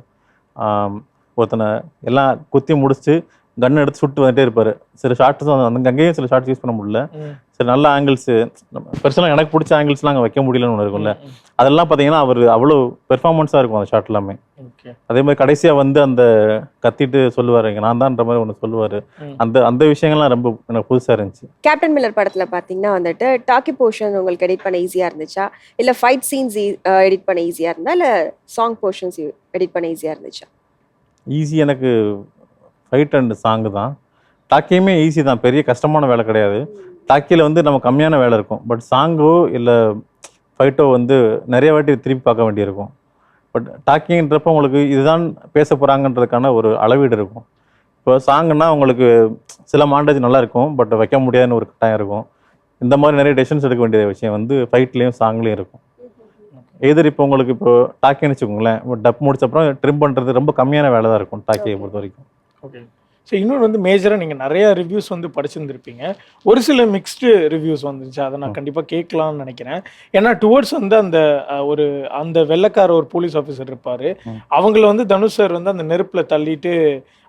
ஒருத்தனை எல்லாம் குத்தி முடிச்சு கன் எடுத்து சுட்டு வந்துட்டே இருப்பாரு. சில ஷார்ட்ஸ் அந்த அங்கேயும் சில ஷார்ட்ஸ் யூஸ் பண்ண முடியல. சில நல்ல ஆங்கிள்ஸ் பெருசாக எனக்கு பிடிச்ச ஆங்கிள்ஸ்லாம் அங்கே வைக்க முடியலன்னு ஒன்று இருக்கும்ல. அதெல்லாம் பார்த்தீங்கன்னா அவர் அவ்வளோ பெர்ஃபார்மன்ஸாக இருக்கும் அந்த ஷாட் எல்லாமே. அதே மாதிரி கடைசியாக வந்து அந்த கத்திட்டு சொல்லுவார் இங்கே நான் தான்ன்ற மாதிரி ஒன்று சொல்லுவார். அந்த அந்த விஷயங்கள்லாம் ரொம்ப எனக்கு புதுசாக இருந்துச்சு. கேப்டன் மில்லர் படத்துல பாத்தீங்கன்னா வந்துட்டு டாக்கி போர்ஷன் உங்களுக்கு எடிட் பண்ண ஈஸியா இருந்துச்சா? இல்ல ஃபைட் சீன்ஸ் எடிட் பண்ண ஈஸியா இருந்தா? இல்ல சாங் போர்ஷன்ஸ் எடிட் பண்ண ஈஸியா இருந்துச்சா? ஈஸி எனக்கு ஃபைட் அண்ட் சாங்கு தான். டாக்கியுமே ஈஸி தான். பெரிய கஷ்டமான வேலை கிடையாது. டாக்கியில் வந்து நம்ம கம்மியான வேலை இருக்கும். பட் சாங்கோ இல்லை ஃபைட்டோ வந்து நிறைய வாட்டி திருப்பி பார்க்க வேண்டியிருக்கும். பட் டாக்கிங்ன்றப்ப உங்களுக்கு இதுதான் பேச போகிறாங்கன்றதுக்கான ஒரு அளவீடு இருக்கும். இப்போ சாங்குன்னா உங்களுக்கு சில மாண்டேஜ் நல்லாயிருக்கும் பட் வைக்க முடியாதுன்னு ஒரு கட்டாயம் இருக்கும். இந்த மாதிரி நிறைய டெசிஷன்ஸ் எடுக்க வேண்டிய விஷயம் வந்து ஃபைட்லேயும் சாங்லேயும் இருக்கும். எதிர் இப்போ உங்களுக்கு இப்போ டாக்கின்னு வச்சுக்கோங்களேன். டப் முடிச்ச அப்புறம் ட்ரிம் பண்ணுறது ரொம்ப கம்மியான வேலை தான் இருக்கும் டாக்கியை பொறுத்த வரைக்கும். ஓகே ஸோ இன்னொன்று வந்து மேஜராக நீங்கள் நிறைய ரிவ்யூஸ் வந்து படிச்சிருந்திருப்பீங்க. ஒரு சில மிக்ஸ்டு ரிவ்யூஸ் வந்துருச்சு. அதை நான் கண்டிப்பாக கேட்கலாம்னு நினைக்கிறேன். ஏன்னா டுவர்ட்ஸ் வந்து அந்த ஒரு அந்த வெள்ளைக்கார ஒரு போலீஸ் ஆஃபீஸர் இருப்பார். அவங்கள வந்து தனுஷ் சார் வந்து அந்த நெருப்பில் தள்ளிட்டு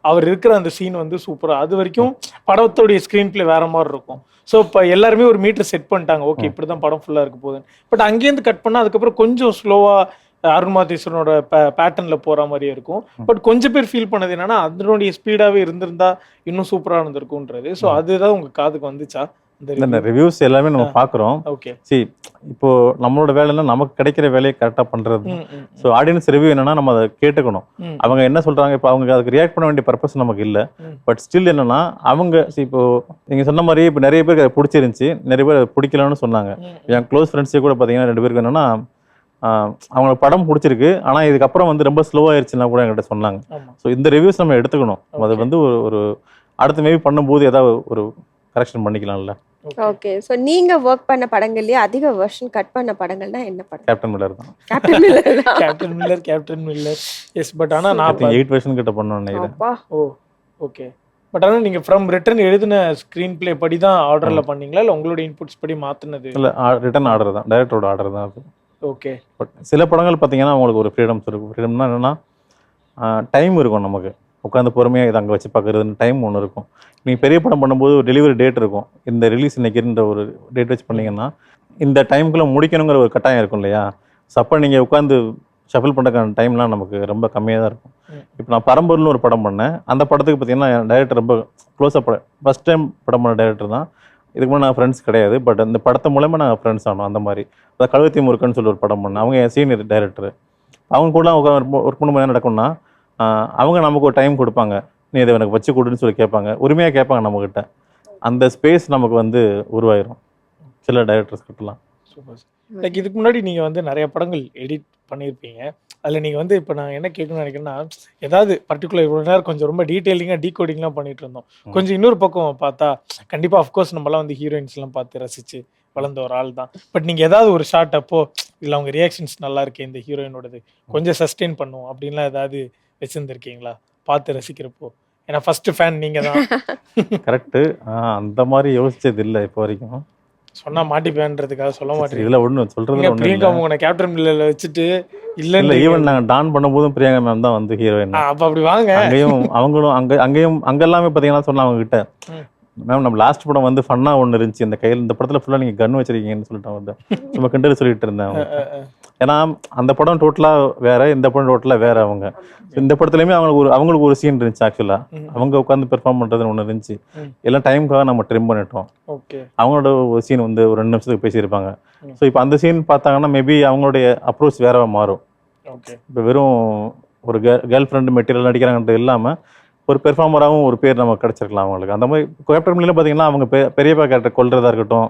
அவர் இருக்கிற அந்த சீன் வந்து சூப்பராக அது வரைக்கும் படத்தோடைய ஸ்க்ரீன் பிளே வேற மாதிரி இருக்கும். ஸோ இப்போ எல்லாருமே ஒரு மீட்டர் செட் பண்ணிட்டாங்க. ஓகே இப்படி தான் படம் ஃபுல்லாக இருக்க போகுது பட் அங்கேருந்து கட் பண்ணால் அதுக்கப்புறம் கொஞ்சம் ஸ்லோவாக அருண் மாதேஸ்வரனோட பேட்டர்ன்ல போற மாதிரியே இருக்கும். பட் கொஞ்சம் பேர் ஃபீல் பண்ணது என்னன்னா அதனுடைய ஸ்பீடாவே இருந்திருந்தா இன்னும் சூப்பரா இருந்திருக்கும்ன்றது. ஸோ அதுதான் உங்க காதுக்கு வந்துச்சா? இந்த ரிவ்யூஸ் எல்லாமே நம்ம பார்க்குறோம் ஓகே சி இப்போ நம்மளோட வேலைன்னா நமக்கு கிடைக்கிற வேலையை கரெக்டாக பண்ணுறது ஸோ ஆடியன்ஸ் ரிவ்யூ என்னன்னா நம்ம அதை கேட்டுக்கணும். அவங்க என்ன சொல்றாங்க இப்போ அவங்க அதுக்கு ரியாக்ட் பண்ண வேண்டிய பர்பஸ் நமக்கு இல்லை. பட் ஸ்டில் என்னன்னா அவங்க see, இப்போ நீங்க சொன்ன மாதிரி இப்போ நிறைய பேருக்கு அது பிடிச்சிருந்துச்சி. நிறைய பேர் அது பிடிக்கலன்னு சொன்னாங்க. என் க்ளோஸ் ஃப்ரெண்ட்ஸே கூட பார்த்தீங்கன்னா ரெண்டு பேருக்கு என்னன்னா அவங்களுக்கு படம் பிடிச்சிருக்கு. ஆனால் இதுக்கப்புறம் வந்து ரொம்ப ஸ்லோ ஆயிடுச்சுன்னா கூட என்கிட்ட சொன்னாங்க. ஸோ இந்த ரிவ்யூஸ் நம்ம எடுத்துக்கணும். அது. வந்து ஒரு ஒரு அடுத்த மேபி பண்ணும்போது ஏதாவது ஒரு கரெக்ஷன் பண்ணிக்கலாம்ல. ஓகே ஸோ நீங்க ஒர்க் பண்ண படங்கள்லயே அதிக வெர்ஷன் கட் பண்ண படங்கள்னா என்ன படம்? கேப்டன் மில்லர் தான். Captain Miller. Captain Miller Captain Miller yes but ஆனா நான் எயிட் வருஷன் கிட்ட பண்ணோம் நினைக்கிறேன். அப்பா. ஓ ஓகே பட் ஆனா நீங்க ஃப்ரம் ரிட்டர்ன் எழுதின ஸ்க்ரீன் பிளே படி தான் ஆர்டர்ல பண்ணீங்களா? இல்ல உங்களோட இன்புட்ஸ் படி மாத்துனது? இல்லை ரிட்டர்ன் ஆர்டர் தான். டைரக்டரோட ஆர்டர் தான் அது. ஓகே. பட் சில படங்கள் பார்த்தீங்கன்னா உங்களுக்கு ஒரு ஃப்ரீடம்ஸ் இருக்கும் ஃப்ரீடம்னா என்னென்னா டைம் இருக்கும் நமக்கு. உட்காந்து பொறுமையாக இதை அங்கே வச்சு பார்க்குறதுன்னு டைம் ஒன்று இருக்கும். நீங்கள் பெரிய படம் பண்ணும்போது ஒரு டெலிவரி டேட் இருக்கும். இந்த ரிலீஸ் இன்னைக்குன்ற ஒரு டேட் வச்சு பண்ணீங்கன்னா இந்த டைமுக்குள்ளே முடிக்கணுங்கிற ஒரு கட்டாயம் இருக்கும் இல்லையா? ஸோ அப்போ நீங்கள் உட்காந்து ஷஃபில் பண்ணுறதுக்கான டைம்லாம் நமக்கு ரொம்ப கம்மியாக தான் இருக்கும். இப்போ நான் பரம்பூர்னு ஒரு படம் பண்ணேன். அந்த படத்துக்கு பார்த்தீங்கன்னா டைரக்டர் ரொம்ப க்ளோஸாக படம் ஃபஸ்ட் டைம் படம் பண்ண டைரக்டர் தான். இதுக்கு முன்னாடி நான் ஃப்ரெண்ட்ஸ் கிடையாது பட் அந்த படத்து மூலயமா நாங்கள் ஃப்ரெண்ட்ஸ் ஆனோம் அந்த மாதிரி. அதாவது கழுவத்தி முருகன் சொல்லி ஒரு படம் பண்ணேன். அவங்க என் சீனியர் டைரக்டர் அவங்க கூட ஒர்க் பண்ணும்போது என்ன நடக்கும்னா அவங்க நமக்கு ஒரு டைம் கொடுப்பாங்க. நீ இதை எனக்கு வச்சு கொடுன்னு சொல்லி கேட்பாங்க. உரிமையாக கேட்பாங்க நம்மக்கிட்ட அந்த ஸ்பேஸ் நமக்கு வந்து உருவாயிரும். சில டைரக்டர்ஸ் கிட்டலாம். சூப்பர் லைக் இதுக்கு முன்னாடி நீங்க வந்து நிறைய படங்கள் எடிட் பண்ணியிருப்பீங்க அதுல நீங்க வந்து இப்போ நான் என்ன கேட்கணும்னு நினைக்கிறேன்னா ஏதாவது பர்டிகுலர் இவ்வளோ நேரம் கொஞ்சம் ரொம்ப டீட்டெயிலிங்காக டீகோடிங்லாம் பண்ணிட்டு இருந்தோம். கொஞ்சம் இன்னொரு பக்கம் பார்த்தா கண்டிப்பா அஃப்கோர்ஸ் நம்மலாம் வந்து ஹீரோயின்ஸ்லாம் பார்த்து ரசிச்சு வளர்ந்த ஒரு ஆள் தான். பட் நீங்க ஏதாவது ஒரு ஷார்ட் அப்போ இல்லை அவங்க ரியாக்ஷன்ஸ் நல்லா இருக்கு இந்த ஹீரோயினோடது கொஞ்சம் சஸ்டெயின் பண்ணும் அப்படின்லாம் ஏதாவது வச்சிருந்துருக்கீங்களா? பார்த்து ரசிக்கிறப்போ. ஏன்னா ஃபர்ஸ்ட் ஃபேன் நீங்க தான். கரெக்டு அந்த மாதிரி யோசிச்சது இல்லை இப்போ வரைக்கும். சொன்னா மாட்டிப்பேன்றதுக்காக சொல்ல மாட்டேங்க இதில் சொல்கிறது ஒன்றும் பிரியங்கா இல்லை உங்களை கேப்டன் மில்லில் வச்சுட்டு இல்லை இல்லைன்னு ஈவன் நாங்கள் டான் பண்ணும்போதும் பிரியங்கா மேம் தான் வந்து ஹீரோயின் அப்ப அப்படி வாங்க. அங்கேயும் அவங்களும் அங்க அங்கேயும் அங்க எல்லாமே பாத்தீங்கன்னா சொன்னா அவங்க கிட்ட. மேம் நம்ம லாஸ்ட் படம் வந்து ஃபன்னா ஒன்று இருந்துச்சு. இந்த கையில் இந்த படத்துல ஃபுல்லா நீங்க கன் வச்சிருக்கீங்கன்னு சொல்லிட்டு வந்து சும்மா கிண்டல் சொல்லிட்டு இருந்தேன் அவங்க. ஏன்னா அந்த படம் டோட்டலா வேற இந்த படம் டோட்டலா வேற அவங்க. இந்த படத்துலயுமே அவங்களுக்கு ஒரு அவங்களுக்கு ஒரு சீன் இருந்துச்சு ஆக்சுவலா ம். அவங்க உட்காந்து பெர்ஃபார்ம் பண்றதுன்னு ஒன்று இருந்துச்சு. எல்லாம் டைமுக்காக நம்ம ட்ரிம் பண்ணிட்டோம். அவங்களோட ஒரு சீன் வந்து ஒரு ரெண்டு நிமிஷத்துக்கு பேசியிருப்பாங்க. ஸோ இப்போ அந்த சீன் பார்த்தாங்கன்னா மேபி அவங்களுடைய அப்ரோச் வேற மாறும். இப்போ வெறும் ஒரு கேர்ள் ஃப்ரெண்டு மெட்டீரியல் நடிக்கிறாங்கன்றது இல்லாமல் ஒரு பெர்ஃபார்மராகவும் ஒரு பேர் நமக்கு கிடச்சிருக்கலாம் அவங்களுக்கு அந்த மாதிரி கேப்டன் மில்லில் பார்த்தீங்கன்னா அவங்க பெ பெரியப்பா கேரக்டர் கொல்றதா இருக்கட்டும்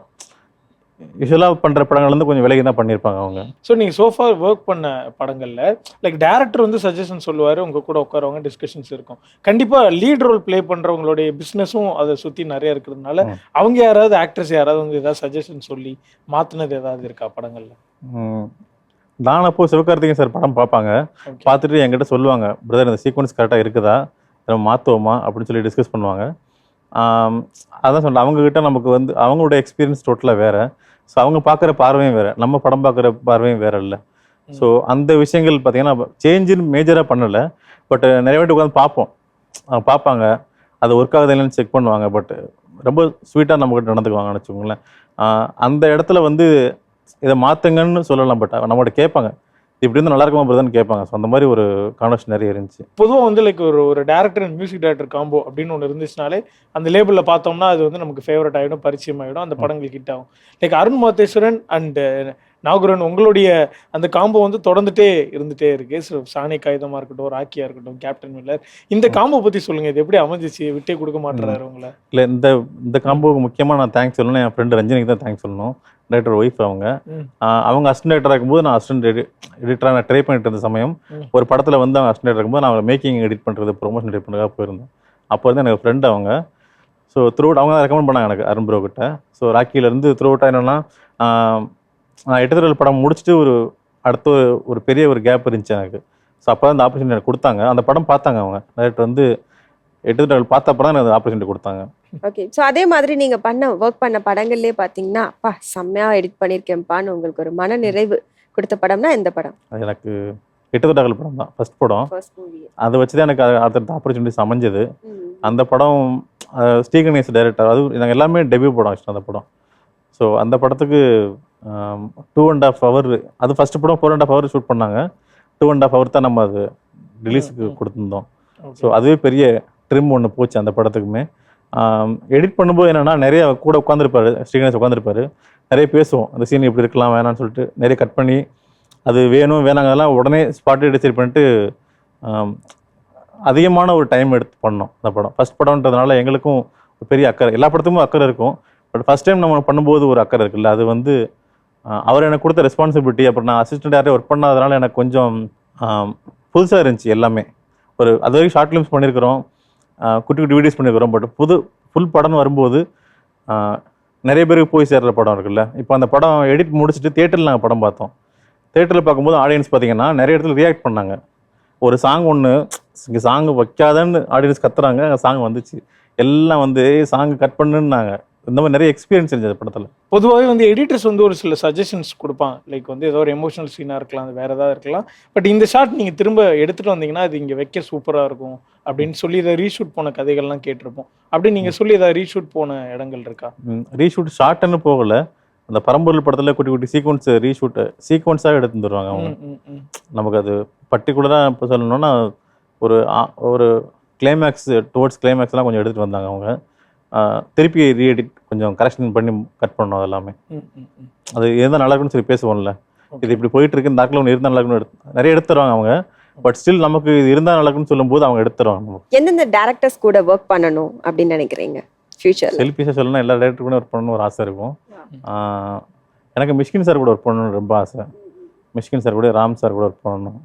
யூஸ்வலாக பண்ணுற படங்கள்லேருந்து கொஞ்சம் விலகி தான் பண்ணியிருப்பாங்க அவங்க ஸோ நீங்கள் சோஃபா ஒர்க் பண்ண படங்கள்ல லைக் டேரக்டர் வந்து சஜஷன் சொல்லுவார் உங்க கூட உட்காரவங்க டிஸ்கஷன்ஸ் இருக்கும் கண்டிப்பா லீட் ரோல் ப்ளே பண்றவங்களுடைய பிஸ்னஸும் அதை சுத்தி நிறைய இருக்கிறதுனால. அவங்க யாராவது ஆக்ட்ரஸ் யாராவது வந்து ஏதாவது சஜஷன் சொல்லி மாத்துனது ஏதாவது இருக்கா படங்கள்ல. நான் அப்போ சிவகார்த்திகேயன் சார் படம் பார்ப்பாங்க. பார்த்துட்டு என்கிட்ட சொல்லுவாங்க பிரதர் இந்த சீக்வன்ஸ் கரெக்டாக இருக்குதா நம்ம மாற்றுவோமா அப்படின்னு சொல்லி டிஸ்கஸ் பண்ணுவாங்க. அதான் சொல்ல அவங்கக்கிட்ட நமக்கு வந்து அவங்களோட எக்ஸ்பீரியன்ஸ் டோட்டலாக வேறு. ஸோ அவங்க பார்க்குற பார்வையும் வேறு. நம்ம படம் பார்க்குற பார்வையும் வேற இல்லை. ஸோ அந்த விஷயங்கள் பார்த்தீங்கன்னா சேஞ்சுன்னு மேஜராக பண்ணலை. பட் நிறைய வாட்டி உட்காந்து பார்ப்போம். அவங்க பார்ப்பாங்க. அது ஒர்க் ஆகுது இல்லைன்னு செக் பண்ணுவாங்க. பட் ரொம்ப ஸ்வீட்டாக நம்மகிட்ட நடந்துக்குவாங்கன்னு வச்சுக்கோங்களேன். அந்த இடத்துல வந்து இதை மாற்றுங்கன்னு சொல்லலாம். பட் நம்மகிட்ட கேட்பாங்க. இப்படி இருந்தால் நல்லா இருக்குமா பிரதர்னு கேட்பாங்க. ஸோ அந்த மாதிரி ஒரு கான்வர்ஷன் நிறைய இருந்துச்சு. பொதுவா வந்து லைக் ஒரு ஒரு director and music director combo அப்படின்னு ஒன்று இருந்துச்சுனாலே அந்த லேபிளில் பார்த்தோம்னா அது வந்து நமக்கு ஃபேவரட் ஆகிடும் பரிச்சயம் ஆகிடும் அந்த படங்கள் ஹிட் ஆகும். லைக் அருண் மாத்தேஸ்வரன் அண்ட் நாகூரன் உங்களுடைய அந்த காம்போ வந்து தொடர்ந்துட்டே இருந்துட்டே இருக்கு. ஸோ சாணி காகிதமா இருக்கட்டும் ராக்கியா இருக்கட்டும் கேப்டன் மில்லர் இந்த காம்போ பத்தி சொல்லுங்க. இது எப்படி அமைஞ்சிச்சு? விட்டே கொடுக்க மாட்டுறாரு உங்களை? இல்லை இந்த இந்த காம்போவுக்கு முக்கியமாக நான் தேங்க்ஸ் சொல்லணும். என் ஃப்ரெண்டு ரஞ்சனிக்கு தான் தேங்க்ஸ் சொல்லணும். டைரக்டர் ஒய்ஃப் அவங்க. அவங்க அசிஸ்டன்ட் டைரக்டர் இருக்கும்போது நான் அசிஸ்டன்ட் எடிட்டராக நான் ட்ரை பண்ணிட்டு இருந்த சமயம். ஒரு படத்தில் வந்து அவங்க அசிஸ்டன்ட் இருக்கும்போது நான் மேக்கிங் எடிட் பண்ணுறது ப்ரொமோஷன் எடிட் பண்ணுறதுக்காக போயிருந்தேன். அப்போ வந்து எனக்கு ஃப்ரெண்டு அவங்க. ஸோ த்ரூ அவங்க ரெக்கமெண்ட் பண்ணாங்க எனக்கு அருண் ப்ரோ கிட்ட. ஸோ ராக்கியிலேருந்து த்ரூ அவுட்டாக என்னென்னா நான் எட்டுதல் படம் முடிச்சுட்டு ஒரு அடுத்த ஒரு ஒரு பெரிய ஒரு கேப் இருந்துச்சு எனக்கு. ஸோ அப்போ தான் அந்த ஆப்பர்ச்சுனிட்டி எனக்கு கொடுத்தாங்க. அந்த படம் பார்த்தாங்க அவங்க. டேரக்டர் வந்து எட்டுதல் பார்த்த அப்புறம் தான் ஆப்பர்ச்சுனிட்டி கொடுத்தாங்க. ஓகே ஸோ அதே மாதிரி நீங்க பண்ண ஒர்க் பண்ண படங்கள்லயே பாத்தீங்கன்னா அப்பா செம்மையா எடிட் பண்ணியிருக்கேன்ப்பான்னு உங்களுக்கு ஒரு மன நிறைவு கொடுத்த படம்னா எந்த படம்? அது எனக்கு எட்டுதல் படம் தான். ஃபர்ஸ்ட் படம். அதை வச்சு தான் எனக்கு அடுத்தடுத்த ஆப்பர்ச்சுனிட்டிஸ் அமைஞ்சது. அந்த படம் ஸ்ரீகணேஷ் டைரக்டர் அது நாங்கள் எல்லாமே டெபியூ படம் ஆக்சுவலாக அந்த படம். ஸோ அந்த படத்துக்கு டூ அண்ட் ஆஃப் ஹவர் அது ஃபர்ஸ்ட் படம் four and half hour shoot பண்ணாங்க. டூ அண்ட் ஆஃப் ஹவர் தான் நம்ம அது ரிலீஸுக்கு. கொடுத்துருந்தோம். ஸோ அதுவே பெரிய ட்ரிம் ஒன்று போச்சு அந்த படத்துக்குமே. எடிட் பண்ணும்போது என்னென்னா நிறைய கூட உட்காந்துருப்பாரு ஸ்ரீகணேஷ் உட்காந்துருப்பாரு நிறைய பேசுவோம் அந்த சீன் இப்படி இருக்கலாம் வேணாம்னு சொல்லிட்டு நிறைய கட் பண்ணி அது வேணும் வேணாங்கலாம் உடனே ஸ்பாட் டிசைட் பண்ணிட்டு அதிகமான ஒரு டைம் எடுத்து பண்ணோம் அந்த படம். ஃபஸ்ட் படம்ன்றதுனால எங்களுக்கும் ஒரு பெரிய அக்கறை எல்லா படத்துக்கும் அக்கறை இருக்கும். பட் ஃபஸ்ட் டைம் நம்ம பண்ணும்போது ஒரு அக்கறை இருக்குல்ல அது வந்து அவர் எனக்கு கொடுத்த ரெஸ்பான்சிபிலிட்டி அப்புறம் நான் அசிஸ்டன்ட் யாரையும் ஒர்க் பண்ணாதனால எனக்கு கொஞ்சம் புதுசாக இருந்துச்சு எல்லாமே. ஒரு அது வரைக்கும் ஷார்ட் ஃபிலிம்ஸ் பண்ணியிருக்கிறோம் குட்டி குட்டி வீடியோஸ் பண்ணியிருக்கிறோம் பட் புது ஃபுல் படம்னு வரும்போது நிறைய பேருக்கு போய் சேர்கிற படம் இருக்குல்ல. இப்போ அந்த படம் எடிட் முடிச்சுட்டு தேட்டரில் நாங்கள் படம் பார்த்தோம். தேட்டரில் பார்க்கும்போது ஆடியன்ஸ் பார்த்தீங்கன்னா நிறைய இடத்துல ரியாக்ட் பண்ணாங்க. ஒரு சாங் ஒன்று இங்கே சாங் வைக்காதன்னு ஆடியன்ஸ் கத்துறாங்க சாங் வந்துச்சு. எல்லாம் வந்து சாங் கட் பண்ணுன்னாங்க. இந்த மாதிரி நிறைய எக்ஸ்பீரியன்ஸ் இருந்துச்சு படத்தில். பொதுவாகவே வந்து எடிட்டர்ஸ் வந்து ஒரு சில சஜஷன்ஸ் கொடுப்பாங்க. லைக் வந்து ஏதோ ஒரு எமோஷனல் சீனாக இருக்கலாம் அது வேற ஏதாவது இருக்கலாம். பட் இந்த ஷாட் நீங்கள் திரும்ப எடுத்துட்டு வந்தீங்கன்னா அது இங்கே வைக்க சூப்பராக இருக்கும் அப்படின்னு சொல்லி இதை ரீஷூட் போன கதைகள்லாம் கேட்டிருப்போம். அப்படி நீங்கள் சொல்லி ஏதாவது ரீஷூட் போன இடங்கள் இருக்கா? ரீஷூட் ஷார்ட்னு போகல. அந்த பரம்பொருள் படத்தில் குட்டி குட்டி சீக்வன்ஸ் ரீஷூட் சீக்வன்ஸாக எடுத்து வந்துருவாங்க அவங்க. நமக்கு அது பர்டிகுலராக இப்போ சொல்லணும்னா ஒரு ஒரு கிளைமேக்ஸ் டுவர்ட்ஸ் கிளைமேக்ஸ்லாம் கொஞ்சம் எடுத்துகிட்டு வந்தாங்க அவங்க. திருப்பி ரீஎடிட் கொஞ்சம் கரெக்ஷன் பண்ணி கட் பண்ணோம் அது எல்லாமே ம், ம், ம். அது எதுதான் நல்லா இருக்குன்னு சொல்லி பேசுவோம்ல. இது இப்படி போயிட்டு இருக்கு இந்த ஒன்று இருந்தால் நல்லா இருக்குன்னு எடுத்து நிறைய எடுத்துருவாங்க அவங்க. பட் ஸ்டில் நமக்கு இது இருந்தால் நல்லா இருக்குன்னு சொல்லும்போது அவங்க எடுத்துருவாங்க. எந்தெந்த டேரக்டர்ஸ் கூட ஒர்க் பண்ணணும் அப்படின்னு நினைக்கிறீங்க? ஃபியூச்சர்ல செல்ஃபிஷாக சொல்லணும்னா எல்லா டேரக்டர் கூட ஒர்க் பண்ணணும்னு ஒரு ஆசை இருக்கும். எனக்கு மிஷ்கின் சார் கூட ஒர்க் பண்ணணும்னு ரொம்ப ஆசை. மிஷ்கின் சார் கூட ராம் சார் கூட ஒர்க் பண்ணணும்.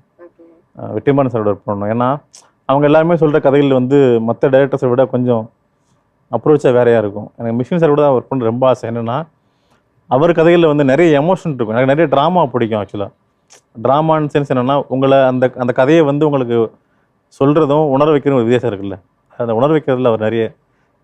ஆஹ் வெற்றிமாறன் சாரோட ஒர்க் பண்ணணும். ஏன்னா அவங்க எல்லாருமே சொல்கிற கதைகள் வந்து மற்ற டைரக்டர்ஸை விட கொஞ்சம் அப்ரோச்சாக வேறையாக இருக்கும். எனக்கு மிஷின் சார் கூட தான் ஒர்க் பண்ண ரொம்ப ஆசை. என்னென்னா அவர் கதைகளில் வந்து நிறைய எமோஷன் இருக்கும். எனக்கு நிறைய ட்ராமா பிடிக்கும் ஆக்சுவலாக ட்ராமான்னு சென்ஸ் என்னென்னா உங்களை அந்த அந்த கதையை வந்து உங்களுக்கு சொல்கிறதும் உணர வைக்கிறதும் ஒரு வித்தியாசம் இருக்குல்ல. அந்த உணர வைக்கிறதுல அவர் நிறைய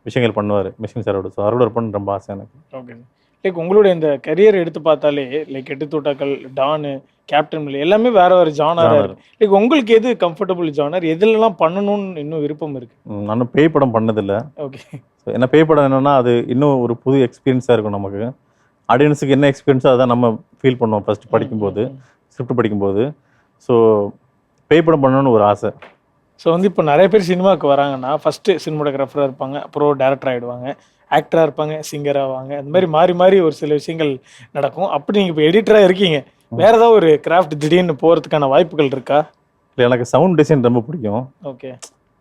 விஷயங்கள் பண்ணுவார் மிஷின் சாரோட. ஸோ அவரோட ஒர்க் பண்ண ரொம்ப ஆசை எனக்கு. ஓகே லைக் உங்களுடைய இந்த கரியர் எடுத்து பார்த்தாலே லைக் எட்டு தோட்டாக்கள் டானு கேப்டன் மில் எல்லாமே வேற வேற ஜானரா. இருக்கு. லைக் உங்களுக்கு எது கம்ஃபர்டபுள் ஜானர் எதுலலாம் பண்ணணும்னு இன்னும் விருப்பம் இருக்கு? நானும் பேய் படம் பண்ணதில்லை. ஓகே ஸோ என்ன பேய் படம் என்னன்னா அது இன்னும் ஒரு புது எக்ஸ்பீரியன்ஸாக இருக்கும் நமக்கு. ஆடியன்ஸுக்கு என்ன எக்ஸ்பீரியன்ஸோ அதான் நம்ம ஃபீல் பண்ணுவோம் ஃபர்ஸ்ட் படிக்கும்போது ஸ்கிரிப்ட் படிக்கும்போது. ஸோ பேய் படம் பண்ணணும்னு ஒரு ஆசை. ஸோ வந்து இப்போ நிறைய பேர் சினிமாவுக்கு வராங்கன்னா ஃபஸ்ட்டு சினிமாட்டோகிராஃபராக இருப்பாங்க அப்புறம் டேரக்டர் ஆகிடுவாங்க ஆக்டராக இருப்பாங்க சிங்கர் ஆவாங்க. அந்த மாதிரி மாறி மாறி ஒரு சில விஷயங்கள் நடக்கும். அப்படி நீங்கள் இப்போ எடிட்டராக இருக்கீங்க. வேற ஏதாவது ஒரு கிராஃப்ட் திடீர்னு போகிறதுக்கான வாய்ப்புகள் இருக்கா? இல்லை எனக்கு சவுண்ட் டிசைன் ரொம்ப பிடிக்கும். ஓகே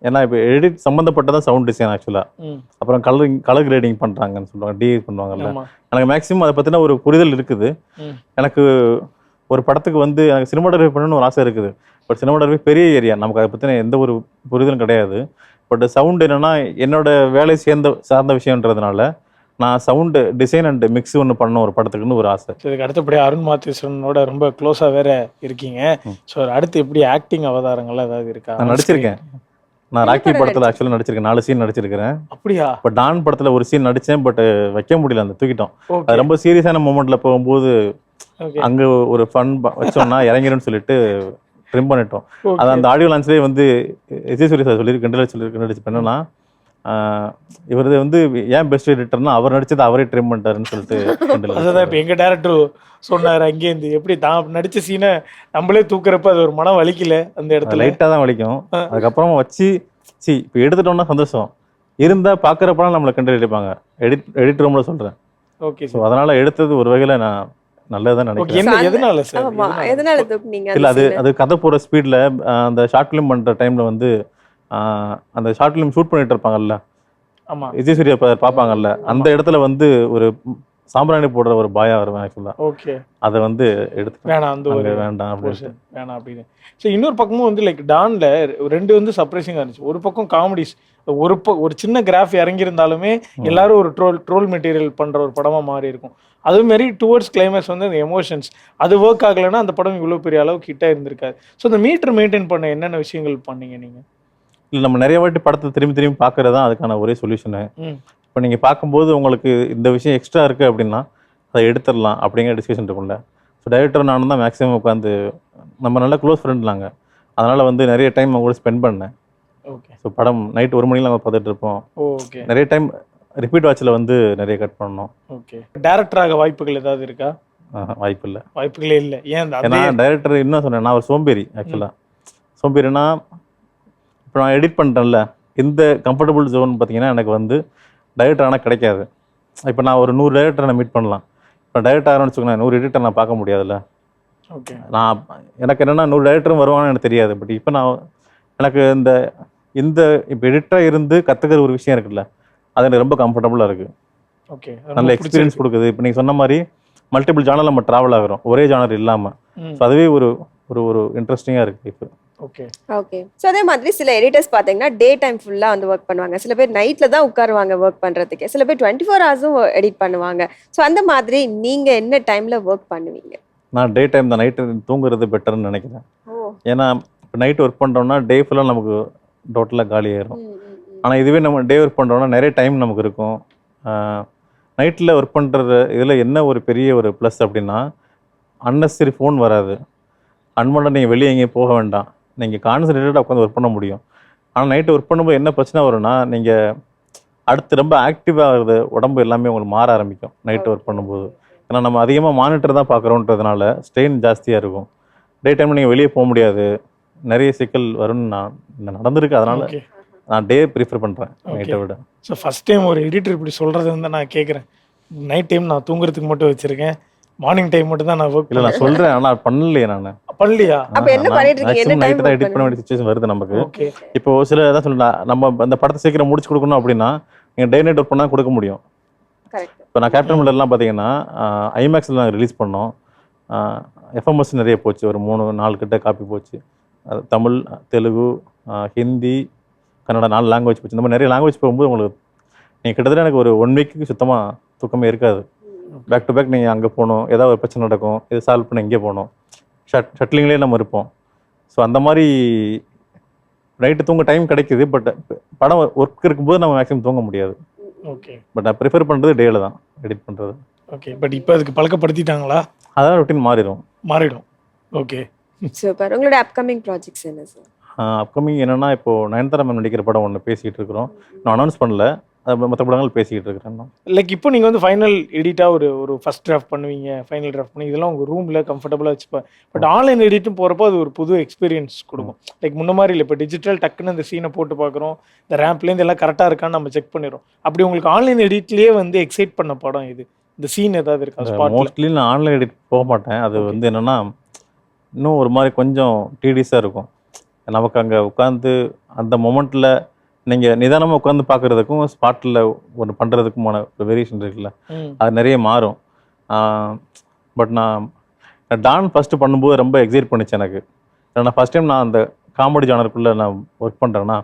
ஏன்னா இப்போ எடிட் சம்மந்தப்பட்டதான் சவுண்ட் டிசைன் ஆக்சுவலாக அப்புறம் கலரிங் கலர் கிரேடிங் பண்ணுறாங்கன்னு சொல்லுவாங்க டி பண்ணுவாங்கல்ல. எனக்கு மேக்ஸிமம் அதை பற்றின ஒரு புரிதல் இருக்குது. எனக்கு ஒரு படத்துக்கு வந்து எனக்கு சினிமாட்டோகிராஃபி பண்ணணும்னு ஒரு ஆசை இருக்குது. பட் சினிமாட்டோகிராஃபி பெரிய ஏரியா நமக்கு அதை பற்றின எந்த ஒரு புரிதலும் கிடையாது. பட் சவுண்ட் என்னன்னா என்னோட வேலை சேர்ந்த சார்ந்த விஷயம்ன்றதுனால நான் சவுண்டு டிசைன் அண்ட் மிக்ஸ் ஒன்று பண்ணணும் ஒரு படத்துக்குன்னு ஒரு ஆசை. இதுக்கு அடுத்தபடியாக அருண் மாத்தேஸ்வரனோட ரொம்ப க்ளோஸாக வேற இருக்கீங்க. ஸோ அடுத்து எப்படி ஆக்டிங் அவதாரங்கள்லாம் ஏதாவது இருக்கா? நான் நடிச்சிருக்கேன். நான் ராக்கி படத்தில் ஆக்சுவலாக நடிச்சிருக்கேன். நாலு சீன் நடிச்சிருக்கிறேன். அப்படியா? பட் டான் படத்தில் ஒரு சீன் நடித்தேன் பட் வைக்க முடியல அந்த தூக்கிட்டோம். அது ரொம்ப சீரியஸான மூமெண்ட்ல போகும்போது அங்கே ஒரு ஃபன் வச்சோம்னா இறங்கிரும்னு சொல்லிட்டு ட்ரிம் பண்ணிட்டோம். அது அந்த ஆடியோ லான்ச்லேயே வந்து சூரிய சார் சொல்லி கிண்டல் சொல்லி நடிச்சு என்னன்னா இவர் வந்து ஏன் பெஸ்ட் எடிட்டர்னா அவர் நடிச்சது அவரே ட்ரிம் பண்ணிட்டாருன்னு சொல்லிட்டு கிண்டல் அதுதான் இப்போ எங்க டேரக்டர் சொன்னார் அங்கேருந்து. எப்படி தான் நடிச்ச சீனை நம்மளே தூக்குறப்ப அது ஒரு மனம் வலிக்கல அந்த இடத்துல? லைட்டாக தான் வலிக்கும். அதுக்கப்புறமா வச்சு சி இப்போ எடுத்துட்டோம்னா சந்தோஷம். இருந்தா பார்க்குறப்பலாம் நம்மளை கிண்டல் அடிப்பாங்க. எடிட் எடிட் ரூமில் சொல்கிறேன் ஓகே ஸோ அதனால எடுத்தது ஒரு வகையில் நான் நல்லதான் நினைக்கிறேன். எதனால சார் ஆமா எதனால? தூக்குனீங்க இல்ல அது? அது கதை போற ஸ்பீட்ல அந்த ஷார்ட் ஃபிலிம் பண்ற டைம்ல வந்து ஆஹ், அந்த ஷார்ட் ஃபிலிம் ஷூட் பண்ணிட்டு இருப்பாங்கல்ல? ஆமா. விஜய் சூர்யா பா- பார்ப்பாங்கல்ல அந்த இடத்துல வந்து ஒரு சாம்பிராணி போடுற ஒரு பாயா வருவேன் ஆக்சுவலா ஓகே அதை வந்து எடுத்து வேணாம் அந்த ஒரு வேண்டாம் அப்படின்னு வேணாம் அப்படின்னு. ஸோ இன்னொரு பக்கமும் வந்து லைக் டான்ல ரெண்டு வந்து சர்ப்ரைசிங்காக இருந்துச்சு. ஒரு பக்கம் காமெடிஸ் ஒரு ப ஒரு சின்ன கிராஃப் இறங்கியிருந்தாலுமே எல்லாரும் ஒரு ட்ரோல் ட்ரோல் மெட்டீரியல் பண்ற ஒரு படமா மாறி இருக்கும் அதே மாதிரி டுவர்ட்ஸ் கிளைமேக்ஸ் வந்து அந்த எமோஷன்ஸ் அது ஒர்க் ஆகலைன்னா அந்த படம் இவ்வளோ பெரிய அளவுக்கு கிட்ட இருந்திருக்காது ஸோ அந்த மீட்டர் மெயின்டைன் பண்ண என்னென்ன விஷயங்கள் பண்ணீங்க நீங்க? இல்ல நம்ம நிறைய வாட்டி படத்தை திரும்பி திரும்பி பார்க்கறது தான் அதுக்கான ஒரே சொல்யூஷனு இப்போ நீங்க பார்க்கும்போது உங்களுக்கு இந்த விஷயம் எக்ஸ்ட்ரா இருக்கு அப்படின்னா அதை எடுத்துடலாம் அப்படிங்கிற டிஸ்கஷன் இருக்கும்ல ஸோ டைரக்டர் நானும் தான் மேக்ஸிமம் உட்காந்து நம்ம நல்ல க்ளோஸ் ஃப்ரெண்ட்லாங்க அதனால வந்து நிறைய டைம் அவங்க கூட ஸ்பெண்ட் பண்ணேன். ஓகே ஸோ படம் நைட் ஒரு மணிக்கு நம்ம பார்த்துட்டு இருப்போம். ஓகே நிறைய டைம் ரிப்பீட் வாட்சில் வந்து நிறைய கட் பண்ணோம். ஓகே டேரக்டராக வாய்ப்புகள் ஏதாவது இருக்கா? வாய்ப்பு இல்லை. வாய்ப்புகளே இல்லை. ஏன் ஏன்னா டைரக்டர் இன்னும் சொன்னேன் நான் ஒரு சோம்பேறி ஆக்சுவலாக சோம்பேறினா இப்போ நான் எடிட் பண்ணிட்டேன்ல இந்த கம்ஃபர்டபுள் ஜோன் பார்த்தீங்கன்னா எனக்கு வந்து டைரக்டர் ஆனால் கிடைக்காது. இப்போ நான் ஒரு நூறு டைரக்டரை நான் மீட் பண்ணலாம். இப்போ டைரக்டர் ஆரம்பிச்சு வச்சுக்கோங்க நூறு எடிட்டர் நான் பார்க்க முடியாதுல்ல. ஓகே நான் எனக்கு என்னென்னா நூறு டைரக்டரும் வருவான்னு எனக்கு தெரியாது. பட் இப்போ நான் எனக்கு இந்த இந்த இப்போ எடிட்டராக இருந்து கற்றுக்கிற ஒரு விஷயம் இருக்குல்ல. அது எனக்கு ரொம்ப கம்ஃபர்டபுளாக இருக்குது ஓகே நல்ல எக்ஸ்பீரியன்ஸ் கொடுக்குது. இப்போ நீங்கள் சொன்ன மாதிரி மல்டிபிள் ஜானர் நம்ம ட்ராவல் ஆகிறோம். ஒரே ஜானர் இல்லாமல் ஸோ அதுவே ஒரு ஒரு ஒரு இன்ட்ரெஸ்டிங்காக இருக்குது இப்போ. ஓகே ஓகே ஸோ அதே மாதிரி சில எடிட்டர்ஸ் பார்த்தீங்கன்னா டே டைம் ஃபுல்லாக வந்து ஒர்க் பண்ணுவாங்க. சில பேர் நைட்டில் தான் உட்காருவாங்க ஒர்க் பண்ணுறதுக்கு சில பேர் டுவெண்ட்டி ஃபோர் ஹவர்ஸும் எடிட் பண்ணுவாங்க. ஸோ அந்த மாதிரி நீங்கள் என்ன டைமில் ஒர்க் பண்ணுவீங்க? நான் டே டைம் தான். நைட்டு தூங்குறது பெட்டர்னு நினைக்கிறேன். ஏன்னா இப்போ நைட் ஒர்க் பண்ணுறோம்னா டே ஃபுல்லாக நமக்கு டோட்டலாக காலி ஆயிரும். ஆனால் இதுவே நம்ம டே ஒர்க் பண்ணுறோம்னா நிறைய டைம் நமக்கு இருக்கும். நைட்டில் ஒர்க் பண்ணுறது இதில் என்ன ஒரு பெரிய ஒரு ப்ளஸ் அப்படின்னா அன்னெசரி ஃபோன் வராது. அன்வான்ட் நீங்கள் வெளியே எங்கேயும் போக வேண்டாம். நீங்கள் கான்சன்ட்ரேட்டடாக உட்காந்து ஒர்க் பண்ண முடியும். ஆனால் நைட்டு ஒர்க் பண்ணும்போது என்ன பிரச்சனை வரும்னா நீங்கள் அடுத்து ரொம்ப ஆக்டிவாகிறது உடம்பு எல்லாமே உங்களுக்கு மாற ஆரம்பிக்கும் நைட்டு ஒர்க் பண்ணும்போது. ஏன்னா நம்ம அதிகமாக மானிட்டர் தான் பார்க்குறோன்றதுனால ஸ்ட்ரெயின் ஜாஸ்தியாக இருக்கும். டே டைமில் நீங்கள் வெளியே போக முடியாது. நிறைய சிக்கல் வரும்னு நான் நடந்திருக்கு. அதனால் நான் டே ப்ரிஃபர் பண்ணுறேன். நைட்டை விட. ஸோ ஃபர்ஸ்ட் டைம் ஒரு எடிட்டர் இப்படி சொல்றது வந்து நான் கேட்குறேன் நைட் டைம் நான் தூங்குறதுக்கு மட்டும் வச்சிருக்கேன். மார்னிங் டைம் மட்டும் தான் நான் ஒர்க் இல்லை நான் சொல்கிறேன் ஆனால் பண்ணலையே நான். பண்ணலையா? அப்ப என்ன பண்ணிட்டு இருக்கீங்க? என்ன தான் எடிட் பண்ண வேண்டிய சுச்சுவேஷன் வருது நமக்கு. ஓகே இப்போ சில தான் சொல்லலாம் நம்ம அந்த படத்தை சீக்கிரம் முடிச்சு கொடுக்கணும் அப்படின்னா நீங்கள் டே நைட் ஒர்க் பண்ணால் கொடுக்க முடியும். கரெக்ட் இப்போ நான் கேப்டன் மில்லர்லாம் பார்த்தீங்கன்னா ஐமேக்ஸில் நாங்கள் ரிலீஸ் பண்ணோம். எஃப்எம்எஸ் நிறைய போச்சு ஒரு மூணு நாலு கிட்ட காப்பி போச்சு. அது தமிழ் தெலுங்கு ஹிந்தி கன்னடா நாலு லாங்குவேஜ் போச்சு. இந்த மாதிரி நிறைய லாங்குவேஜ் போகும்போது உங்களுக்கு நீங்கள் கிட்டத்தட்ட எனக்கு ஒரு ஒன் வீக்கு சுத்தமாக தூக்கமே இருக்காது. பேக் டு பேக் நீங்கள் அங்கே போகணும் ஏதாவது ஒரு பிரச்சனை நடக்கும் இது சால்வ் பண்ண இங்கே போகணும். ஷட் ஷட்லிங்லேயே நம்ம இருப்போம். ஸோ அந்த மாதிரி நைட்டு தூங்க டைம் கிடைக்குது பட் படம் ஒர்க் இருக்கும்போது நம்ம மேக்ஸிமம் தூங்க முடியாது. ஓகே பட் நான் ப்ரிஃபர் பண்ணுறது டேல தான் எடிட் பண்ணுறது ஓகே பட் இப்போ அதுக்கு பழக்கப்படுத்திட்டாங்களா? அதான் ரொட்டீன் மாறிடும். மாறிடும். ஓகே சூப்பர் உங்களோட அப்கமிங் ப்ராஜெக்ட்ஸ் என்ன சார் அப்கமிங் என்னன்னா இப்போ நயன்தாரா மேம் நடிக்கிற படம் ஒன்று பேசிக்கிட்டு இருக்கிறோம். நான் அனௌன்ஸ் பண்ணல. அது மற்ற படங்கள் பேசிக்கிட்டு இருக்கிறேன். லைக் இப்போ நீங்கள் வந்து ஃபைனல் எடிட்டாக ஒரு ஒரு ஃபர்ஸ்ட் டிராஃப்ட் பண்ணுவீங்க ஃபைனல் டிராஃப்ட் பண்ணி இதெல்லாம் உங்கள் ரூமில் கம்ஃபர்டபுளாக வச்சுப்பேன் பட் ஆன்லைன் எடிட்டும் போகிறப்போ அது ஒரு புது எக்ஸ்பீரியன்ஸ் கொடுக்கும். லைக் முன்ன மாதிரி இல்லை. இப்போ டிஜிட்டல் டக்குன்னு இந்த சீனை போட்டு பார்க்குறோம் இந்த ரேம்ப்லேருந்து எல்லாம் கரெக்டாக இருக்கான்னு நம்ம செக் பண்ணிடுறோம். அப்படி உங்களுக்கு ஆன்லைன் எடிட்லேயே வந்து எக்ஸைட் பண்ண படம் இது. இந்த சீன் ஏதாவது இருக்கா? மோஸ்ட்லி நான் ஆன்லைன் எடிட் போக மாட்டேன். அது. வந்து என்னன்னா இன்னும் ஒரு மாதிரி கொஞ்சம் டீடியஸாக இருக்கும். நமக்கு அங்கே உட்காந்து அந்த மொமெண்ட்டில் நீங்கள் நிதானமாக உட்காந்து பார்க்குறதுக்கும் ஸ்பாட்டில் ஒன்று பண்ணுறதுக்குமான ஒரு வேரியேஷன் இருக்குல்ல? அது நிறைய மாறும். பட் நான் நான் டான் ஃபஸ்ட்டு பண்ணும்போது ரொம்ப எக்ஸைட் பண்ணுச்சு எனக்கு. ஏன்னா ஃபஸ்ட் டைம் நான் அந்த காமெடி ஜானருக்குள்ளே நான் ஒர்க் பண்ணுறேன்னா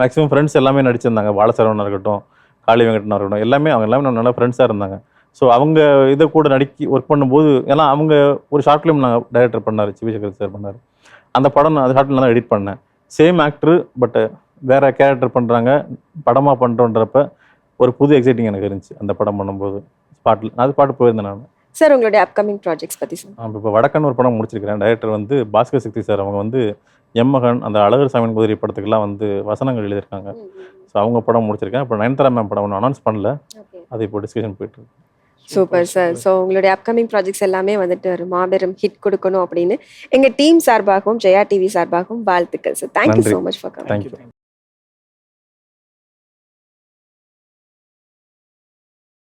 மேக்ஸிமம் ஃப்ரெண்ட்ஸ் எல்லாமே நடிச்சிருந்தாங்க. பாலசரவணன் இருக்கட்டும் காளி வெங்கடனா இருக்கட்டும் எல்லாமே அவங்க எல்லாமே நல்ல ஃப்ரெண்ட்ஸாக இருந்தாங்க. ஸோ அவங்க இதை கூட நடிக்கி ஒர்க் பண்ணும்போது ஏன்னா அவங்க ஒரு ஷார்ட் ஃபிலிம் நாங்கள் டைரக்டர் பண்ணார் சிவசங்கர் சார் பண்ணார். அந்த படம் நான் ஷார்ட் ஃபிலிம் தான் எடிட் பண்ணேன். சேம் ஆக்டர் பட் வேற கேரக்டர் பண்ணுறாங்க படமாக பண்ணுறோன்றப்ப ஒரு புது எக்ஸைட்டிங் எனக்கு இருந்துச்சு அந்த படம் பண்ணும்போது. ஸ்பாட்டில் அது பாட்டு போயிருந்தேன் நான். சார் உங்களுடைய அப்கமிங் ப்ராஜெக்ட்ஸ் பத்தி சார் இப்போ வடக்கன் ஒரு படம் முடிச்சிருக்கிறேன். டைரக்டர் வந்து பாஸ்கர் சக்தி சார் அவங்க வந்து எம்மகன் அந்த அழகர் சாமி குதிரை படத்துக்கெல்லாம் வந்து வசனங்கள் எழுதியிருக்காங்க. ஸோ அவங்க படம் முடிச்சிருக்கேன். இப்போ நயன்தாரா மேம் படம் ஒன்று அனௌன்ஸ் பண்ணல. அது இப்போ டிஸ்கஷன் போயிட்டு இருக்கு. சூப்பர் சார் ஸோ உங்களுடைய அப்கமிங் ப்ராஜெக்ட்ஸ் எல்லாமே வந்துட்டு ஒரு மாபெரும் ஹிட் கொடுக்கணும் அப்படின்னு எங்க டீம் சார்பாகவும் ஜெயா டிவி சார்பாகவும் வாழ்த்துக்கள் sir thank you. So much for thank you